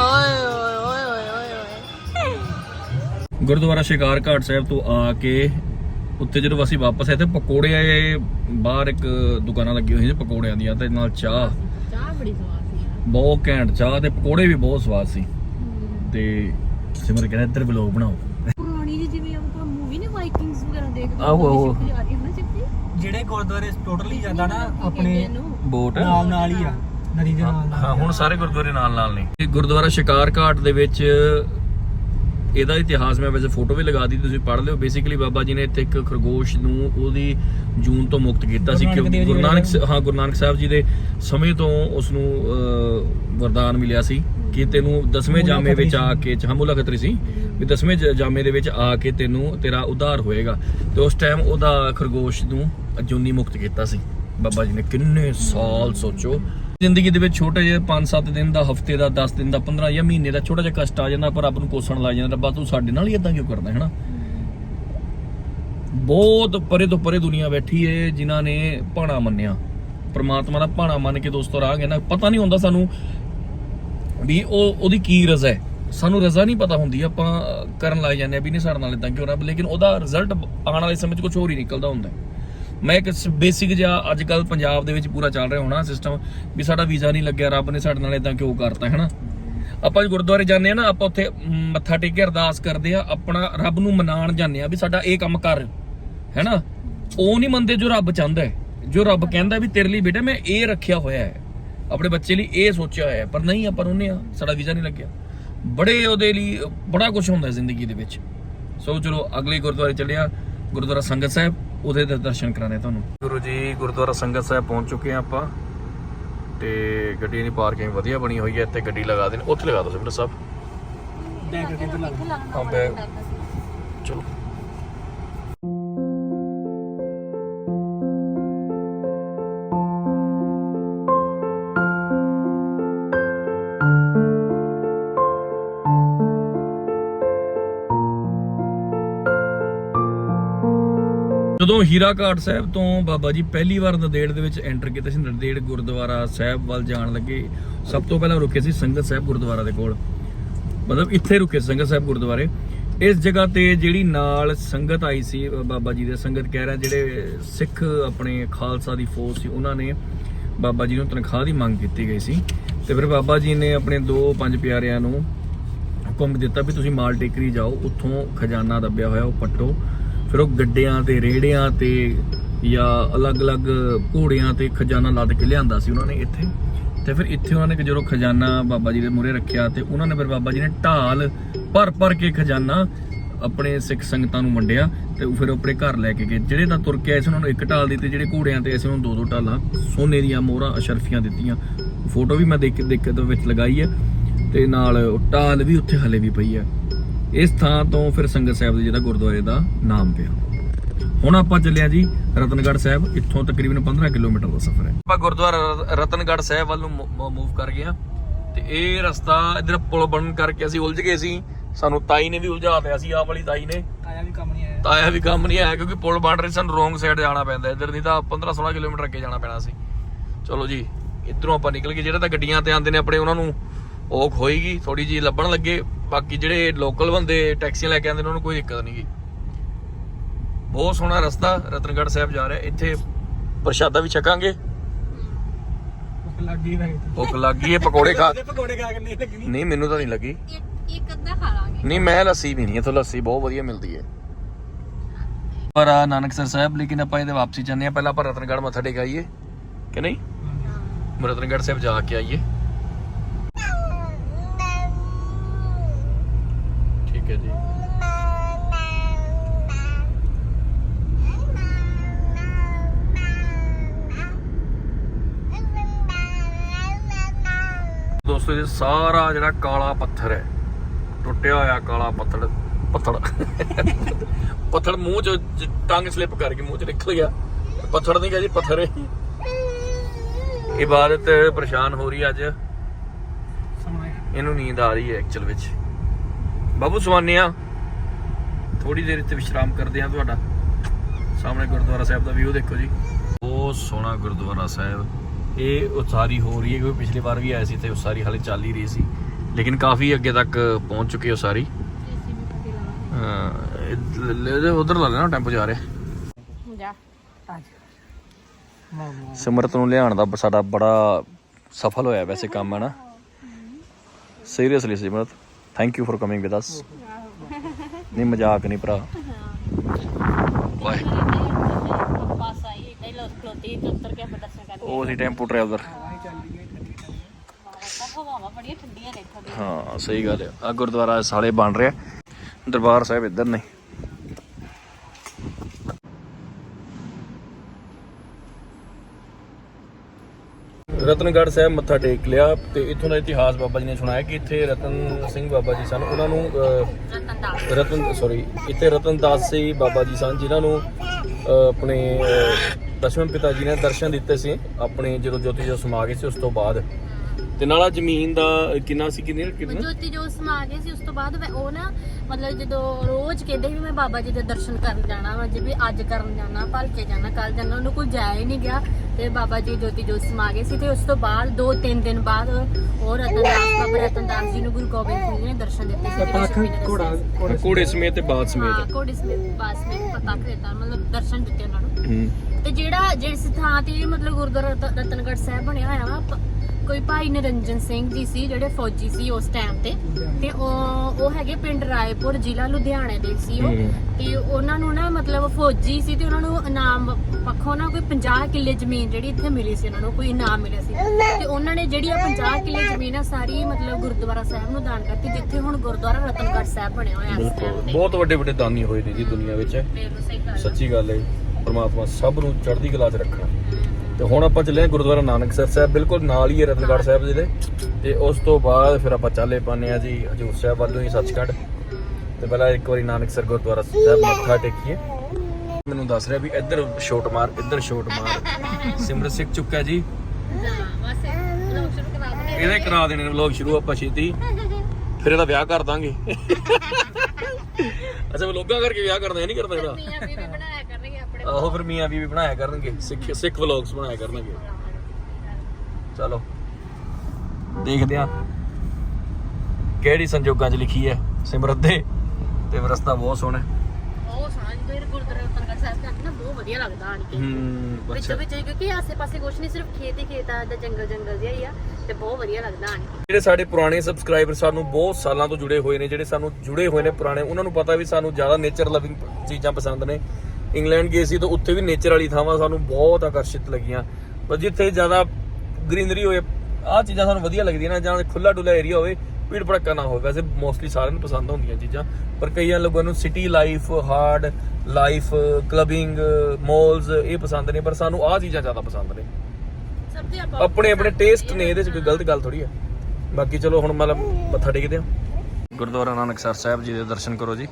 ਓਏ ਓਏ ਓਏ ਓਏ ਓਏ ਓਏ। ਗੁਰਦੁਆਰਾ ਸ਼ਿਕਾਰਘਾਟ ਸਾਹਿਬ ਤੋਂ ਆ ਕੇ ਉੱਤੇ ਜਦੋਂ ਅਸੀਂ ਵਾਪਸ ਆਏ ਤੇ ਪਕੌੜੇ ਆਏ ਬਾਹਰ ਇੱਕ ਦੁਕਾਨਾਂ ਲੱਗੀਆਂ ਹੋਈਆਂ ਸੀ ਪਕੌੜਿਆਂ ਦੀਆਂ ਤੇ ਨਾਲ ਚਾਹ। ਚਾਹ ਬੜੀ ਸਵਾਦ ਸੀ ਯਾਰ। ਬਹੁਤ ਘੈਂਟ ਚਾਹ ਤੇ ਪਕੌੜੇ ਵੀ ਬਹੁਤ ਸਵਾਦ ਸੀ। ਤੇ ਸਿਮਰ ਕਹਿੰਦਾ ਇੱਧਰ ਵਲੌਗ ਬਣਾਓ। ਪੁਰਾਣੀ ਜਿਹੀ ਜਿਵੇਂ ਆਪਾਂ ਮੂਵੀ ਨੇ ਵਾਈਕਿੰਗਸ ਵਗੈਰਾ ਦੇਖਦੇ ਆਹੋ, ਆਹੋ। ਜਾ ਜਿਹੜੇ ਗੁਰਦੁਆਰੇ ਟੋਟਲੀ ਜਾਂਦਾ ਨਾ ਆਪਣੇ ਬੋਟ। ਨਾਲ ਨਾਲ ਹੀ ਆ। ਨਦੀ ਦੇ ਨਾਲ ਨਾਲ ਹਾਂ ਹੁਣ ਸਾਰੇ ਗੁਰਦੁਆਰੇ ਨਾਲ ਨਾਲ ਨੇ। ਇਹ ਗੁਰਦੁਆਰਾ ਸ਼ਿਕਾਰ ਘਾਟ ਦੇ ਵਿੱਚ ਇਹਦਾ ਇਤਿਹਾਸ ਮੈਂ ਵੈਸੇ ਫੋਟੋ ਵੀ ਲਗਾ ਦਿੱਤੀ ਤੁਸੀਂ ਪੜ੍ਹ ਲਿਓ। ਬੇਸਿਕਲੀ ਬਾਬਾ ਜੀ ਨੇ ਇੱਥੇ ਇੱਕ ਖਰਗੋਸ਼ ਨੂੰ ਉਹਦੀ ਜੂਨ ਤੋਂ ਮੁਕਤ ਕੀਤਾ ਸੀ ਕਿਉਂਕਿ ਗੁਰੂ ਨਾਨਕ ਹਾਂ ਗੁਰੂ ਨਾਨਕ ਸਾਹਿਬ ਜੀ ਦੇ ਸਮੇਂ ਤੋਂ ਉਸ ਨੂੰ ਵਰਦਾਨ ਮਿਲਿਆ ਸੀ ਕਿ ਤੈਨੂੰ ਦਸਵੇਂ ਮੂਲਾ ਜਾਮੇ ਵਿੱਚ ਆ ਕੇ ਹਮੂਲਾ ਖਤਰੀ ਸੀ ਵੀ ਦਸਵੇਂ ਜ- ਜਾਮੇ ਦੇ ਵਿੱਚ ਆ ਕੇ ਤੈਨੂੰ ਤੇਰਾ ਉਧਾਰ ਹੋਏਗਾ। ਤੇ ਉਸ ਟਾਈਮ ਉਹਦਾ ਖਰਗੋਸ਼ ਨੂੰ ਜੂਨੀ ਮੁਕਤ ਕੀਤਾ ਸੀ। ਬਾਬਾ ਜੀ ਨੇ ਕਿੰਨੇ ਸਾਲ ਸੋਚੋ ਜ਼ਿੰਦਗੀ ਦੇ ਵਿੱਚ ਛੋਟੇ ਜਿਹੇ 5-7 ਦਿਨ ਦਾ, ਹਫ਼ਤੇ ਦਾ 10 ਦਿਨ ਦਾ 15 ਜਾਂ ਮਹੀਨੇ ਦਾ ਛੋਟਾ ਜਿਹਾ ਕਸ਼ਟ ਆ ਜਾਂਦਾ, ਪਰ ਰੱਬ ਨੂੰ ਕੋਸਣ ਲੱਗ ਜਾਂਦਾ, ਰੱਬਾ ਤੂੰ ਸਾਡੇ ਨਾਲ ਹੀ ਇਦਾਂ ਕਿਉਂ ਕਰਦਾ ਹੈ ਬਹੁਤ ਪਰੇ ਤੋਂ ਪਰੇ ਦੁਨੀਆ ਬੈਠੀ ਏ, ਜਿਨ੍ਹਾਂ ਨੇ ਭਾਣਾ ਮੰਨਿਆ। ਪ੍ਰਮਾਤਮਾ ਦਾ ਭਾਣਾ ਮੰਨ ਕੇ ਦੋਸਤੋ ਰਾਹ ਗਏ ਨਾ, ਪਤਾ ਨਹੀਂ ਹੁੰਦਾ ਸਾਨੂੰ ਵੀ ਉਹ, ਉਹਦੀ ਕੀ ਰਜ਼ਾ ਹੈ ਸਾਨੂੰ ਰਜ਼ਾ ਨਹੀਂ ਪਤਾ ਹੁੰਦੀ, ਆਪਾਂ ਕਰਨ ਲੱਗ ਜਾਂਦੇ ਆ ਵੀ ਨਹੀਂ ਸਾਡੇ ਨਾਲ ਇਦਾਂ ਕਿਉਂ ਰੱਬ, ਲੇਕਿਨ ਉਹਦਾ ਰਿਜ਼ਲਟ ਆਉਣ ਵਾਲੇ ਸਮੇਂ 'ਚ ਕੁਝ ਹੋਰ ਹੀ ਨਿਕਲਦਾ ਹੁੰਦਾ ਹੈ। ਮੈਂ ਇੱਕ ਬੇਸਿਕ ਜਿਹਾ ਅੱਜ ਕੱਲ ਪੰਜਾਬ ਦੇ ਵਿੱਚ ਪੂਰਾ ਚੱਲ ਰਿਹਾ ਹੋਣਾ ਸਿਸਟਮ ਵੀ ਸਾਡਾ ਵੀਜ਼ਾ ਨਹੀਂ ਲੱਗਿਆ, ਰੱਬ ਨੇ ਸਾਡੇ ਨਾਲ ਇਦਾਂ ਕਿਉਂ ਕਰਤਾ ਹੈ ਨਾ ਆਪਾਂ ਗੁਰਦੁਆਰੇ ਜਾਂਦੇ ਆ ਨਾ, ਆਪਾਂ ਉੱਥੇ ਮੱਥਾ ਟੇਕ ਕੇ ਅਰਦਾਸ ਕਰਦੇ ਆ ਆਪਣਾ ਰੱਬ ਨੂੰ ਮਨਾਣ ਜਾਂਦੇ ਆ ਵੀ ਸਾਡਾ ਇਹ ਕੰਮ ਕਰ ਹੈ ਨਾ ਉਹ ਨਹੀਂ ਮੰਨਦੇ ਜੋ ਰੱਬ ਚਾਹੁੰਦਾ ਹੈ। ਜੋ ਰੱਬ ਕਹਿੰਦਾ ਵੀ ਤੇਰੇ ਲਈ ਬੇਟਾ, ਮੈਂ ਇਹ ਰੱਖਿਆ ਹੋਇਆ ਹੈ। ਆਪਣੇ ਬੱਚੇ ਲਈ ਇਹ ਸੋਚਿਆ ਹੋਇਆ ਪਰ ਨਹੀਂ ਆਪਾਂ ਉਹਨੇ ਆ ਸਾਡਾ ਵੀਜ਼ਾ ਨਹੀਂ ਲੱਗਿਆ। ਬੜੇ ਉਹਦੇ ਲਈ, ਬੜਾ ਕੁਝ ਹੁੰਦਾ ਜ਼ਿੰਦਗੀ ਦੇ ਵਿੱਚ। ਸੋ ਚਲੋ, ਅਗਲੇ ਗੁਰਦੁਆਰੇ ਚੱਲਿਆ ਗੁਰਦੁਆਰਾ ਸੰਗਤ ਸਾਹਿਬ। ਉਹਦੇ ਦੇ ਦਰਸ਼ਨ ਕਰਾਣੇ ਤੁਹਾਨੂੰ। ਗੁਰੂ ਜੀ ਗੁਰਦੁਆਰਾ ਸੰਗਤ ਸਾਹਿਬ ਪਹੁੰਚ ਚੁੱਕੇ ਆ ਆਪਾਂ। ਤੇ ਗੱਡੀ ਦੀ ਪਾਰਕਿੰਗ ਵਧੀਆ ਬਣੀ ਹੋਈ ਹੈ ਇੱਥੇ ਗੱਡੀ ਲਗਾ ਦੇਣ। ਉੱਥੇ ਲਗਾ ਦੋ ਸਿਮਰ ਸਾਹਿਬ। ਕਰਕੇ ਇੱਧਰ ਲੱਗ ਹਾਂ ਬੈਗ ਚਲੋ। ਜਦੋਂ ਹੀਰਾ ਘਾਟ ਸਾਹਿਬ ਤੋਂ ਬਾਬਾ ਜੀ ਪਹਿਲੀ ਵਾਰ ਨੰਦੇੜ ਦੇ ਵਿੱਚ ਐਂਟਰ ਕੀਤਾ ਸੀ, ਨੰਦੇੜ ਗੁਰਦੁਆਰਾ ਸਾਹਿਬ ਵੱਲ ਜਾਣ ਲੱਗੇ, ਸਭ ਤੋਂ ਪਹਿਲਾਂ ਰੁਕੇ ਸੀ ਸੰਗਤ ਸਾਹਿਬ ਗੁਰਦੁਆਰਾ ਦੇ ਕੋਲ। ਮਤਲਬ ਇੱਥੇ ਰੁਕੇ ਸੰਗਤ ਸਾਹਿਬ ਗੁਰਦੁਆਰੇ। ਇਸ ਜਗ੍ਹਾ ਤੇ ਜਿਹੜੀ ਨਾਲ ਸੰਗਤ ਆਈ ਸੀ ਬਾਬਾ ਜੀ ਦੇ ਸੰਗਤ ਕਹਿ ਰਿਹਾ ਜਿਹੜੇ ਸਿੱਖ ਆਪਣੇ ਖਾਲਸਾ ਦੀ ਫੌਜ ਸੀ, ਉਹਨਾਂ ਨੇ ਬਾਬਾ ਜੀ ਨੂੰ ਤਨਖਾਹ ਦੀ ਮੰਗ ਕੀਤੀ ਗਈ ਸੀ। ਤੇ ਫਿਰ ਬਾਬਾ ਜੀ ਨੇ ਆਪਣੇ ਦੋ ਪੰਜ ਪਿਆਰਿਆਂ ਨੂੰ ਹੁਕਮ ਦਿੱਤਾ ਵੀ ਤੁਸੀਂ ਮਾਲ ਟੇਕਰੀ ਜਾਓ, ਉੱਥੋਂ ਖਜ਼ਾਨਾ ਦੱਬਿਆ ਹੋਇਆ, ਉਹ ਪੱਟੋ। ਫਿਰ ਉਹ ਗੱਡਿਆਂ ਤੇ ਰੇੜਿਆਂ ਤੇ ਜਾਂ ਅਲੱਗ-ਅਲੱਗ ਘੋੜਿਆਂ ਤੇ ਖਜ਼ਾਨਾ ਲੱਦ ਕੇ ਲਿਆਂਦਾ ਸੀ ਉਹਨਾਂ ਨੇ ਇੱਥੇ। ਤੇ ਫਿਰ ਇੱਥੇ ਉਹਨਾਂ ਨੇ ਜਦੋਂ ਖਜ਼ਾਨਾ ਬਾਬਾ ਜੀ ਦੇ ਮੂਹਰੇ ਰੱਖਿਆ ਤੇ ਉਹਨਾਂ ਨੇ ਫਿਰ ਬਾਬਾ ਜੀ ਨੇ ਢਾਲ ਭਰ ਭਰ ਕੇ ਖਜ਼ਾਨਾ ਆਪਣੇ ਸਿੱਖ ਸੰਗਤਾਂ ਨੂੰ ਵੰਡਿਆ ਤੇ ਉਹ ਫਿਰ ਆਪਣੇ ਘਰ ਲੈ ਕੇ ਗਏ। ਜਿਹੜੇ ਤਾਂ ਤੁਰ ਕੇ ਆਏ ਸੀ, ਉਹਨਾਂ ਨੂੰ ਇੱਕ ਢਾਲ ਦਿੱਤੀ, ਜਿਹੜੇ ਘੋੜਿਆਂ ਤੇ ਆਏ ਉਹਨਾਂ ਨੂੰ ਦੋ ਦੋ ਢਾਲਾਂ, ਸੋਨੇ ਦੀਆਂ ਮੋਹਰਾਂ, ਅਸ਼ਰਫੀਆਂ ਦਿੱਤੀਆਂ। ਫੋਟੋ ਵੀ ਮੈਂ ਦੇਖ ਕੇ ਦੇਖ ਕੇ ਵਿੱਚ ਲਗਾਈ ਹੈ ਤੇ ਨਾਲ ਉਹ ਢਾਲ ਵੀ ਉੱਥੇ ਹਲੇ ਵੀ ਪਈ ਹੈ। ਇਸ ਥਾਂ ਤੋਂ ਫਿਰ ਸੰਗਤ ਸਾਹਿਬ ਦੇ ਜਿਹੜਾ ਗੁਰਦੁਆਰੇ ਦਾ ਨਾਮ ਪਿਆ। ਹੁਣ ਆਪਾਂ ਚੱਲੇ ਆ ਜੀ ਰਤਨਗੜ੍ਹ ਸਾਹਿਬ ਇੱਥੋਂ ਤਕਰੀਬਨ 15 ਕਿਲੋਮੀਟਰ ਦਾ ਸਫ਼ਰ ਹੈ। ਆਪਾਂ ਗੁਰਦੁਆਰਾ ਰਤਨਗੜ੍ਹ ਸਾਹਿਬ ਵੱਲ ਨੂੰ ਮੂਵ ਕਰ ਗਏ ਆ ਤੇ ਇਹ ਰਸਤਾ ਇਧਰ ਪੁਲ ਬਣਨ ਕਰਕੇ ਅਸੀਂ ਉਲਝ ਗਏ ਸੀ। ਸਾਨੂੰ ਤਾਈ ਨੇ ਵੀ ਉਲਝਾ ਦਿਆ ਸੀ ਆਹ ਵਾਲੀ ਤਾਈ ਨੇ। ਆਇਆ ਵੀ ਕੰਮ ਨਹੀਂ ਆਇਆ। ਤਾਇਆ ਵੀ ਕੰਮ ਨਹੀਂ ਆਇਆ ਕਿਉਂਕਿ ਪੁਲ ਬਣ ਰਹੇ ਸਨ ਰੋਂਗ ਸਾਈਡ ਜਾਣਾ ਪੈਂਦਾ ਇਧਰ ਨਹੀਂ ਤਾਂ 15 16 ਕਿਲੋਮੀਟਰ ਅੱਗੇ ਜਾਣਾ ਪੈਣਾ ਸੀ। ਚਲੋ ਜੀ ਇਧਰੋਂ ਆਪਾਂ ਨਿਕਲ ਗਏ। ਜਿਹੜੇ ਤਾਂ ਗੱਡੀਆਂ ਤੇ ਆਉਂਦੇ ਨੇ ਆਪਣੇ ਉਹਨਾਂ ਨੂੰ ਔਖ ਹੋਏਗੀ ਥੋੜੀ ਜੀ ਲੱਭਣ ਲੱਗੇ ਬਾਕੀ ਜਿਹੜੇ ਲੋਕਲ ਬੰਦੇ ਟੈਕਸੀਆਂ ਲੈ ਕੇ ਆਉਂਦੇ ਨੇ ਉਹਨਾਂ ਨੂੰ ਕੋਈ ਦਿੱਕਤ ਨਹੀਂਗੀ ਬਹੁਤ ਸੋਹਣਾ ਰਸਤਾ ਰਤਨਗੜ੍ਹ ਸਾਹਿਬ ਜਾ ਰਿਹਾ ਇੱਥੇ ਪ੍ਰਸ਼ਾਦਾ ਵੀ ਛਕਾਂਗੇ। ਭੁੱਖ ਲੱਗ ਗਈ ਵੈਸੇ ਭੁੱਖ ਲੱਗ ਗਈ ਹੈ ਪਕੌੜੇ ਖਾ ਤੇ [laughs] ਪਕੌੜੇ ਖਾ ਕੇ ਨਹੀਂ ਲੱਗਣੀ ਨਹੀਂ ਮੈਨੂੰ ਤਾਂ ਨਹੀਂ ਲੱਗੀ। ਇੱਕ ਇੱਕ ਅੱਧਾ ਖਾ ਲਾਂਗੇ। ਨਹੀਂ ਮੈਂ ਲੱਸੀ ਵੀ ਨਹੀਂ ਇੱਥੋਂ ਲੱਸੀ ਬਹੁਤ ਵਧੀਆ ਮਿਲਦੀ ਹੈ ਪਰ ਆ ਨਾਨਕਸਰ ਸਾਹਿਬ ਲੇਕਿਨ ਆਪਾਂ ਇਹਦੇ ਵਾਪਸੀ ਜਾਂਦੇ ਆ ਪਹਿਲਾਂ ਆਪਾਂ ਰਤਨਗੜ੍ਹ ਮੱਥਾ ਟੇਕ ਆਈਏ ਕਿ ਨਹੀਂ? ਰਤਨਗੜ੍ਹ ਸਾਹਿਬ ਜਾ ਕੇ ਆਈਏ। ਠੀਕ ਹੈ ਜੀ। ਦੋਸਤੋ ਇਹ ਸਾਰਾ ਜਿਹੜਾ ਕਾਲਾ ਪੱਥਰ ਹੈ ਟੁੱਟਿਆ ਹੋਇਆ ਕਾਲਾ ਪੱਥਰ ਪੱਥਰ ਪੱਥਰ ਮੂੰਹ ਚ ਟੰਗ ਸਲਿੱਪ ਕਰਕੇ ਮੂੰਹ ਚ ਨਿਕਲ ਗਿਆ। ਪੱਥਰ ਨਹੀਂ ਗਿਆ ਜੀ ਪੱਥਰ ਇਬਾਦਤ ਪਰੇਸ਼ਾਨ ਹੋ ਰਹੀ ਅੱਜ। ਇਹਨੂੰ ਨੀਂਦ ਆ ਰਹੀ ਹੈ ਐਕਚੁਅਲ ਵਿੱਚ। ਬਾਬੂ ਸਵਾਨਿਆ ਥੋੜੀ ਦੇਰ ਇੱਥੇ ਵਿਸ਼ਰਾਮ ਕਰਦੇ ਆ ਤੁਹਾਡਾ। ਸਾਹਮਣੇ ਗੁਰਦੁਆਰਾ ਸਾਹਿਬ ਦਾ ਵਿਊ ਦੇਖੋ ਜੀ। ਬਹੁਤ ਸੋਹਣਾ ਗੁਰਦੁਆਰਾ ਸਾਹਿਬ। ਇਹ ਉਸਾਰੀ ਹੋ ਰਹੀ ਹੈ ਕਿਉਂਕਿ ਪਿਛਲੀ ਵਾਰ ਵੀ ਆਏ ਸੀ ਤੇ ਉਸਾਰੀ ਹਾਲੇ ਚੱਲ ਹੀ ਰਹੀ ਸੀ। ਲੇਕਿਨ ਕਾਫੀ ਅੱਗੇ ਤੱਕ ਪਹੁੰਚ ਚੁੱਕੀ ਹੈ ਉਸਾਰੀ। ਹਾਂ ਉਧਰ ਲਾ ਲੈਣਾ ਟੈਂਪੋ ਜਾ ਰਿਹਾ। ਜਾ। ਸਿਮਰਤ ਨੂੰ ਲਿਆਉਣ ਦਾ ਸਾਡਾ ਬੜਾ ਸਫਲ ਹੋਇਆ ਵੈਸੇ ਕੰਮ ਹੈ ਨਾ seriously Simrat? Thank you for coming with us ਨਹੀਂ ਮਜ਼ਾਕ ਨਹੀਂ ਭਰਾ। ਵਾਹ ਪਾਸ ਆਈ ਇਦਾਂ ਹੀ ਲੋਕ ਖਲੋਤੀ ਤੇ ਉੱਤਰ ਕੇ ਆਪਾਂ ਦਰਸ਼ਨ ਕਰਦੇ ਉਹ ਸੀ ਟੈਂਪੂ ਟਰੈਵਲਰ ਹਾਂ ਹਵਾਵਾਂ ਬੜੀਆਂ ਠੰਡੀਆਂ ਨੇ ਇੱਥੋਂ ਦੀ। ਹਾਂ ਸਹੀ ਗੱਲ ਆ। ਆ ਗੁਰਦੁਆਰਾ ਸਾਲੇ ਬਣ ਰਿਹਾ। ਦਰਬਾਰ ਸਾਹਿਬ ਇੱਧਰ ਨੇ। ਰਤਨਗੜ੍ਹ ਸਾਹਿਬ ਮੱਥਾ ਟੇਕ ਲਿਆ ਤੇ ਇੱਥੋਂ ਦਾ ਇਤਿਹਾਸ ਬਾਬਾ ਜੀ ਨੇ ਸੁਣਾਇਆ ਕਿ ਇੱਥੇ ਰਤਨ ਸਿੰਘ ਬਾਬਾ ਜੀ ਸਨ। ਉਹਨਾਂ ਨੂੰ ਅਹ, ਰਤਨ ਸੌਰੀ ਇੱਥੇ ਰਤਨਦਾਸ ਸੀ ਬਾਬਾ ਜੀ ਸਨ ਜਿਨ੍ਹਾਂ ਨੂੰ ਅਹ, ਆਪਣੇ ਅਹ, ਪਿਤਾ ਜੀ ਨੇ ਦਰਸ਼ਨ ਦਿੱਤੇ ਸੀ ਆਪਣੇ ਜਦੋਂ ਜੋਤੀ ਜੋ ਸਮਾ ਗਏ ਸੀ ਉਸ ਤੋਂ ਬਾਅਦ। ਤੇ ਨਾਲਾ ਜ਼ਮੀਨ ਦਾ ਕਿੰਨਾ ਸੀ ਕਿੰਨੀ ਕਿੰਨਾ? ਜੋਤੀ ਜੋ ਸਮਾ ਗਏ ਸੀ ਉਸ ਤੋਂ ਬਾਅਦ ਵੈ- ਉਹ ਨਾ ਮਤਲਬ ਜਦੋਂ ਰੋਜ਼ ਕਹਿੰਦੇ ਵੀ ਮੈਂ ਬਾਬਾ ਜੀ ਦੇ ਦਰਸ਼ਨ ਕਰਨ ਜਾਣਾ ਵਾ ਜਿਵੇਂ ਅੱਜ ਕਰਨ ਜਾਣਾ ਭਲਕੇ ਜਾਣਾ ਕੱਲ ਜਾਣਾ ਉਹਨੂੰ ਕੋਈ ਜਾਇਆ ਹੀ ਨਹੀਂ ਗਿਆ। ਤੇ ਬਾਬਾ ਜੀ ਜੋਤੀ ਜੋ ਸਮਾ ਗਏ ਸੀ ਤੇ ਉਸ ਤੋਂ ਬਾਅਦ 2-3 ਦਿਨ ਬਾਅਦ ਉਹ ਰਤਨਦਾਸ ਬਾਬਾ ਰਤਨਦਾਸ ਜੀ ਨੂੰ ਗੁਰੂ ਗੋਬਿੰਦ ਸਿੰਘ ਨੇ ਦਰਸ਼ਨ ਦਿੱਤੇ ਸੀ ਸ਼ਹੀਦ ਘੋੜਾ। ਘੋੜਾ ਘੋੜੇ ਸਮੇਤ ਤੇ ਹਾਂ ਸਮੇਤ। ਕੋੜੀ ਸਮੇਤ ਬਾਸ ਸਮੇਤ ਪਤਾਖ ਦਿੱਤਾ ਮਤਲਬ ਦਰਸ਼ਨ ਦਿੱਤੇ ਉਹਨਾਂ ਨੂੰ। ਤੇ ਜਿਹੜਾ ਜਿਸ ਥਾਂ ਤੇ ਮਤਲਬ ਗੁਰਦੁਆਰਾ ਰਤ- ਰਤਨਗੜ੍ਹ ਸਾਹਿਬ ਬਣਿਆ ਹੋਇਆ ਵਾ ਕੋਈ ਭਾਈ ਨਿਰੰਜਨ ਸਿੰਘ ਜੀ ਸੀ ਜਿਹੜੇ ਫੌਜੀ ਸੀ ਉਸ ਟਾਈਮ ਤੇ। ਤੇ ਉਹ ਉਹ ਹੈਗੇ ਪਿੰਡ ਰਾਏਪੁਰ ਜ਼ਿਲ੍ਹਾ ਲੁਧਿਆਣੇ ਦੇ ਸੀ ਉਹ। ਹੂੰ। ਤੇ ਉਹਨਾਂ ਨੂੰ ਨਾ ਮਤਲਬ ਫੌਜੀ ਸੀ ਤੇ ਉਹਨਾਂ ਨੂੰ ਇਨਾਮ ਪੱਖੋਂ ਨਾ ਕੋਈ 50 ਕਿੱਲੇ ਜ਼ਮੀਨ ਜਿਹੜੀ ਇੱਥੇ ਮਿਲੀ ਸੀ ਉਹਨਾਂ ਨੂੰ ਕੋਈ ਇਨਾਮ ਮਿਲਿਆ ਸੀ। ਤੇ ਉਹਨਾਂ ਨੇ ਜਿਹੜੀ ਆ 50 ਕਿੱਲੇ ਜ਼ਮੀਨ ਆ ਸਾਰੀ ਮਤਲਬ ਗੁਰਦੁਆਰਾ ਸਾਹਿਬ ਨੂੰ ਦਾਨ ਕਰਤੀ ਜਿੱਥੇ ਹੁਣ ਗੁਰਦੁਆਰਾ ਰਤਨਗੜ੍ਹ ਸਾਹਿਬ ਬਣਿਆ ਹੋਇਆ ਇਸ ਬਿਲਕੁਲ। ਟਾਈਮ ਤੇ। ਬਹੁਤ ਵੱਡੇ ਵੱਡੇ ਦਾਨੀ ਹੋਏ ਨੇ ਜੀ ਦੁਨੀਆ ਵਿੱਚ। ਸੱਚੀ ਗੱਲ ਹੈ ਪਰਮਾਤਮਾ ਸਭ ਨੂੰ ਚੜ੍ਹਦੀ ਕਲਾ 'ਚ ਰੱਖਣਾ। ਤੇ ਹੁਣ ਆਪਾਂ ਚੱਲੇ ਹਾਂ ਗੁਰਦੁਆਰਾ ਨਾਨਕਸਰ ਸਾਹਿਬ ਬਿਲਕੁਲ ਨਾਲ ਹੀ ਹੈ ਰਤਨਗੜ੍ਹ ਸਾਹਿਬ ਜੀ ਦੇ। ਤੇ ਉਸ ਤੋਂ ਬਾਅਦ ਫਿਰ ਆਪਾਂ ਚਾਲੇ ਪਾਉਂਦੇ ਆ ਜੀ ਹਜੂਰ ਸਾਹਿਬ ਵੱਲੋਂ ਹੀ ਸੱਚਖੰਡ। ਤੇ ਪਹਿਲਾਂ ਇੱਕ ਵਾਰੀ ਨਾਨਕਸਰ ਗੁਰਦੁਆਰਾ ਸਾਹਿਬ ਮੱਥਾ ਟੇਕੀਏ। ਮੈਨੂੰ ਦੱਸ ਰਿਹਾ ਵੀ ਇੱਧਰ ਛੋਟ ਮਾਰ, ਇੱਧਰ ਛੋਟ ਮਾਰ। ਸਿਮਰਤ ਸਿੱਖ ਚੁੱਕਾ ਜੀ। ਇਹਦੇ ਕਰਾ ਦੇਣੇ ਵਲੌਗ ਸ਼ੁਰੂ ਆਪਾਂ ਛੇਤੀ। ਫਿਰ ਇਹਦਾ ਵਿਆਹ ਕਰ ਦਾਂਗੇ। ਅੱਛਾ, ਵਲੋਗਾਂ ਕਰਕੇ ਵਿਆਹ ਕਰਦਾ ਨਹੀਂ ਕਰਦਾ ਇਹਦਾ? ਆਹੋ ਫਿਰ ਮੀਆਂ ਬੀਵੀ ਬਣਾਇਆ ਕਰਨਗੇ ਸਿੱਖ ਸਿੱਖ ਵਲੌਗਸ ਬਣਾਇਆ ਕਰਨਗੇ। ਚਲੋ ਦੇਖਦੇ ਆ ਕਿਹੜੀ ਸੰਜੋਗਾਂ 'ਚ ਲਿਖੀ ਹੈ ਸਿਮਰਤ ਦੇ? ਤੇ ਰਸਤਾ ਬਹੁਤ ਸੋਹਣਾ ਹੈ। ਬਹੁਤ ਸੋਹਣਾ ਜਦੋਂ ਇਹ ਗੁਰਦੁਆਰਾ ਰਤਨਗੜ੍ਹ ਸਾਹਿਬ ਜਾਂਦੇ ਨਾ ਬਹੁਤ ਵਧੀਆ ਲੱਗਦਾ ਆਣ ਕੇ। ਹੂੰ ਵਿੱਚ ਅੱਛਾ। ਵਿੱਚ ਕਿਉਂਕਿ ਆਸੇ ਪਾਸੇ ਕੁਛ ਨਹੀਂ ਸਿਰਫ ਖੇਤ ਹੀ ਖੇਤ ਆ ਦਾ ਜੰਗਲ ਜੰਗਲ ਜਿਹਾ ਹੀ ਆ ਤੇ ਬਹੁਤ ਵਧੀਆ ਲੱਗਦਾ ਆਣ ਕੇ। ਜਿਹੜੇ ਸਾਡੇ ਪੁਰਾਣੇ ਸਬਸਕ੍ਰਾਈਬਰ ਸਾਨੂੰ ਬਹੁਤ ਸਾਲਾਂ ਤੋਂ ਜੁੜੇ ਹੋਏ ਨੇ ਜਿਹੜੇ ਸਾਨੂੰ ਜੁੜੇ ਹੋਏ ਨੇ ਪੁਰਾਣੇ ਉਹਨਾਂ ਨੂੰ ਪਤਾ ਵੀ ਸਾਨੂੰ ਜ਼ਿਆਦਾ ਨੇਚਰ ਲਵਿੰਗ ਚੀਜ਼ਾਂ ਪਸੰਦ ਨੇ। ਇੰਗਲੈਂਡ ਗਏ ਸੀ ਤਾਂ ਉੱਥੇ ਵੀ ਨੇਚਰ ਵਾਲੀ ਥਾਵਾਂ ਸਾਨੂੰ ਬਹੁਤ ਆਕਰਸ਼ਿਤ ਲੱਗੀਆਂ। ਪਰ ਜਿੱਥੇ ਜ਼ਿਆਦਾ ਗ੍ਰੀਨਰੀ ਹੋਏ ਆਹ ਚੀਜ਼ਾਂ ਸਾਨੂੰ ਵਧੀਆ ਲੱਗਦੀਆਂ ਨੇ ਜਾਂ ਖੁੱਲਾ ਡੁੱਲਾ ਏਰੀਆ ਹੋਵੇ ਭੀੜ ਭੜੱਕਾ ਨਾ ਹੋਵੇ। ਵੈਸੇ ਮੋਸਟਲੀ ਸਾਰਿਆਂ ਨੂੰ ਪਸੰਦ ਹੁੰਦੀਆਂ ਚੀਜ਼ਾਂ। ਪਰ ਕਈਆਂ ਲੋਕਾਂ ਨੂੰ city life hard life clubbing malls ਇਹ ਪਸੰਦ ਨੇ ਪਰ ਸਾਨੂੰ ਆਹ ਚੀਜ਼ਾਂ ਜ਼ਿਆਦਾ ਪਸੰਦ ਨੇ। ਸਭ ਦੇ ਆਪਾਂ ਆਪਣੇ ਆਪਣੇ ਟੇਸਟ ਨੇ ਇਹਦੇ ਚ ਕੋਈ ਗਲਤ ਗੱਲ ਥੋੜੀ ਹੈ ਬਾਕੀ ਚਲੋ ਹੁਣ ਮਤਲਬ ਮੱਥਾ ਟੇਕਦੇ ਆ ਗੁਰਦੁਆਰਾ ਨਾਨਕਸਰ ਸਾਹਿਬ ਜੀ ਦੇ ਦਰਸ਼ਨ ਕਰੋ ਜੀ।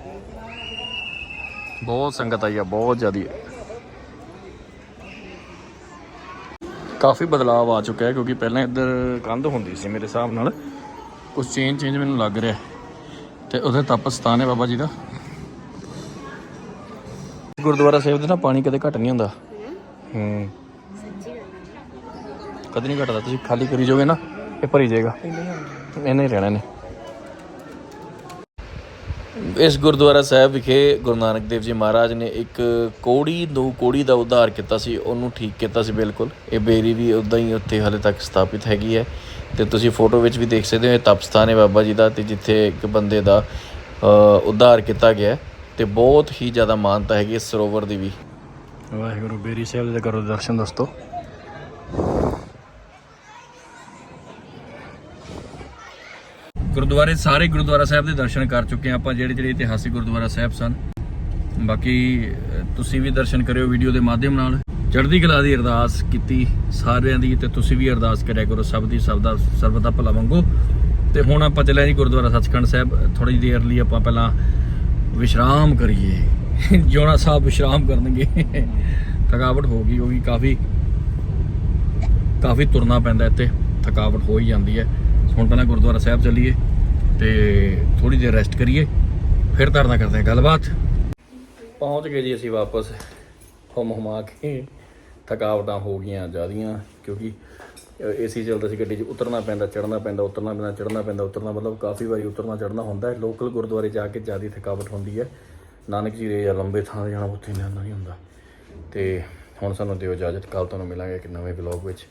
ਬਹੁਤ ਸੰਗਤ ਆਈ ਆ ਬਹੁਤ ਜ਼ਿਆਦੀ। ਕਾਫੀ ਬਦਲਾਅ ਆ ਚੁੱਕਿਆ ਹੈ ਕਿਉਂਕਿ ਪਹਿਲਾਂ ਇੱਧਰ ਕੰਧ ਹੁੰਦੀ ਸੀ ਮੇਰੇ ਹਿਸਾਬ ਨਾਲ। ਕੁਝ ਚੇਂਜ ਚੇਂਜ ਮੈਨੂੰ ਲੱਗ ਰਿਹਾ ਤੇ ਉਹਦੇ ਤਪ ਸਥਾਨ ਹੈ ਬਾਬਾ ਜੀ ਦਾ। ਗੁਰਦੁਆਰਾ ਸਾਹਿਬ ਦੇ ਨਾ ਪਾਣੀ ਕਦੇ ਘਟ ਨਹੀਂ ਹੁੰਦਾ। ਹੂੰ। ਕਦੇ ਨਹੀਂ ਘਟਦਾ ਤੁਸੀਂ ਖਾਲੀ ਕਰੀ ਜਾਓਗੇ ਨਾ ਇਹ ਭਰੀ ਜਾਏਗਾ। ਇਹਨੇ ਹੀ ਰਹਿਣਾ ਨੇ ਇਸ ਗੁਰਦੁਆਰਾ ਸਾਹਿਬ ਵਿਖੇ ਗੁਰੂ ਨਾਨਕ ਦੇਵ ਜੀ ਮਹਾਰਾਜ ਨੇ ਇੱਕ ਕੋੜੀ ਨੂੰ ਕੋੜੀ ਦਾ ਉਧਾਰ ਕੀਤਾ ਸੀ, ਉਹਨੂੰ ਠੀਕ ਕੀਤਾ ਸੀ ਬਿਲਕੁਲ। ਇਹ ਬੇਰੀ ਵੀ ਉਦਾਂ ਹੀ ਉੱਥੇ ਹਲੇ ਤੱਕ ਸਥਾਪਿਤ ਹੈਗੀ ਹੈ। ਤੇ ਤੁਸੀਂ ਫੋਟੋ ਵਿੱਚ ਵੀ ਦੇਖ ਸਕਦੇ ਹੋ, ਇਹ ਤਪ ਸਥਾਨ ਹੈ ਬਾਬਾ ਜੀ ਦਾ ਤੇ ਜਿੱਥੇ ਇੱਕ ਬੰਦੇ ਦਾ ਉਧਾਰ ਕੀਤਾ ਗਿਆ ਹੈ ਤੇ ਬਹੁਤ ਹੀ ਜ਼ਿਆਦਾ ਮਾਨਤਾ ਹੈਗੀ ਇਸ ਸਰੋਵਰ ਦੀ ਵੀ। ਵਾਹਿਗੁਰੂ, ਬੇਰੀ ਸਾਹਿਬ ਦੇ ਕਰੋ ਦਰਸ਼ਨ ਦੋਸਤੋ। ਗੁਰਦੁਆਰੇ ਸਾਰੇ ਗੁਰਦੁਆਰਾ ਸਾਹਿਬ ਦੇ ਦਰਸ਼ਨ ਕਰ ਚੁੱਕੇ ਹਾਂ। ਆਪਾਂ ਜਿਹੜੇ ਜਿਹੜੇ ਇਤਿਹਾਸਿਕ ਗੁਰਦੁਆਰਾ ਸਾਹਿਬ ਸਨ। ਬਾਕੀ ਤੁਸੀਂ ਵੀ ਦਰਸ਼ਨ ਕਰਿਓ ਵੀਡੀਓ ਦੇ ਮਾਧਿਅਮ ਨਾਲ। ਚੜ੍ਹਦੀ ਕਲਾ ਦੀ ਅਰਦਾਸ ਕੀਤੀ ਸਾਰਿਆਂ ਦੀ ਤੇ ਤੁਸੀਂ ਵੀ ਅਰਦਾਸ ਕਰਿਆ ਕਰੋ ਸਭ ਦੀ, ਸਭ ਦਾ, ਸਰਬਤ ਦਾ ਭਲਾ ਮੰਗੋ ਤੇ ਹੁਣ ਆਪਾਂ ਚੱਲੇ ਜੀ ਗੁਰਦੁਆਰਾ ਸੱਚਖੰਡ ਸਾਹਿਬ। ਥੋੜੀ ਦੇਰ ਲਈ ਆਪਾਂ ਪਹਿਲਾਂ ਵਿਸ਼ਰਾਮ ਕਰੀਏ। ਜੋਨਾ ਸਾਹਿਬ ਵਿਸ਼ਰਾਮ ਕਰਨਗੇ। ਥਕਾਵਟ ਹੋ ਗਈ ਹੋਗੀ ਕਾਫੀ ਕਾਫੀ ਤੁਰਨਾ ਪੈਂਦਾ ਇੱਥੇ। ਥਕਾਵਟ ਹੋ ਹੀ ਜਾਂਦੀ ਹੈ। ਹੁਣ ਪਹਿਲਾਂ ਗੁਰਦੁਆਰਾ ਸਾਹਿਬ ਚੱਲੀਏ। ਤੇ ਥੋੜੀ ਦੇਰ ਰੈਸਟ ਕਰੀਏ, ਫਿਰ ਧਰਨਾ ਕਰਦੇ ਹਾਂ ਗੱਲਬਾਤ। ਪਹੁੰਚ ਗਏ ਜੀ ਅਸੀਂ ਵਾਪਸ। ਹਮ ਹਮਾ ਕੇ ਥਕਾਵਟਾਂ ਹੋ ਗਈਆਂ ਜ਼ਿਆਦੀਆਂ, ਕਿਉਂਕਿ ਏਸੀ ਚੱਲਦਾ ਸੀ ਗੱਡੀ 'ਚ, ਉਤਰਨਾ ਪੈਂਦਾ ਚੜਨਾ ਪੈਂਦਾ, ਉਤਰਨਾ ਪੈਂਦਾ ਚੜਨਾ ਪੈਂਦਾ, ਉਤਰਨਾ ਮਤਲਬ ਕਾਫੀ ਵਾਰੀ ਉਤਰਨਾ ਚੜਨਾ ਹੁੰਦਾ ਹੈ। ਲੋਕਲ ਗੁਰਦੁਆਰੇ ਜਾ ਕੇ ਜ਼ਿਆਦਾ ਥਕਾਵਟ ਹੁੰਦੀ ਹੈ। ਨਾਨਕ ਜੀ ਦੇ ਜਾਂ ਲੰਬੇ ਥਾਂ ਤੇ ਜਾਣਾ, ਉੱਥੇ ਇੰਨਾ ਨਹੀਂ ਹੁੰਦਾ। ਤੇ ਹੁਣ ਸਾਨੂੰ ਦਿਓ ਇਜਾਜ਼ਤ ਕੱਲ ਤੁਹਾਨੂੰ ਮਿਲਾਂਗੇ ਇੱਕ ਨਵੇਂ ਵਲੌਗ ਵਿੱਚ।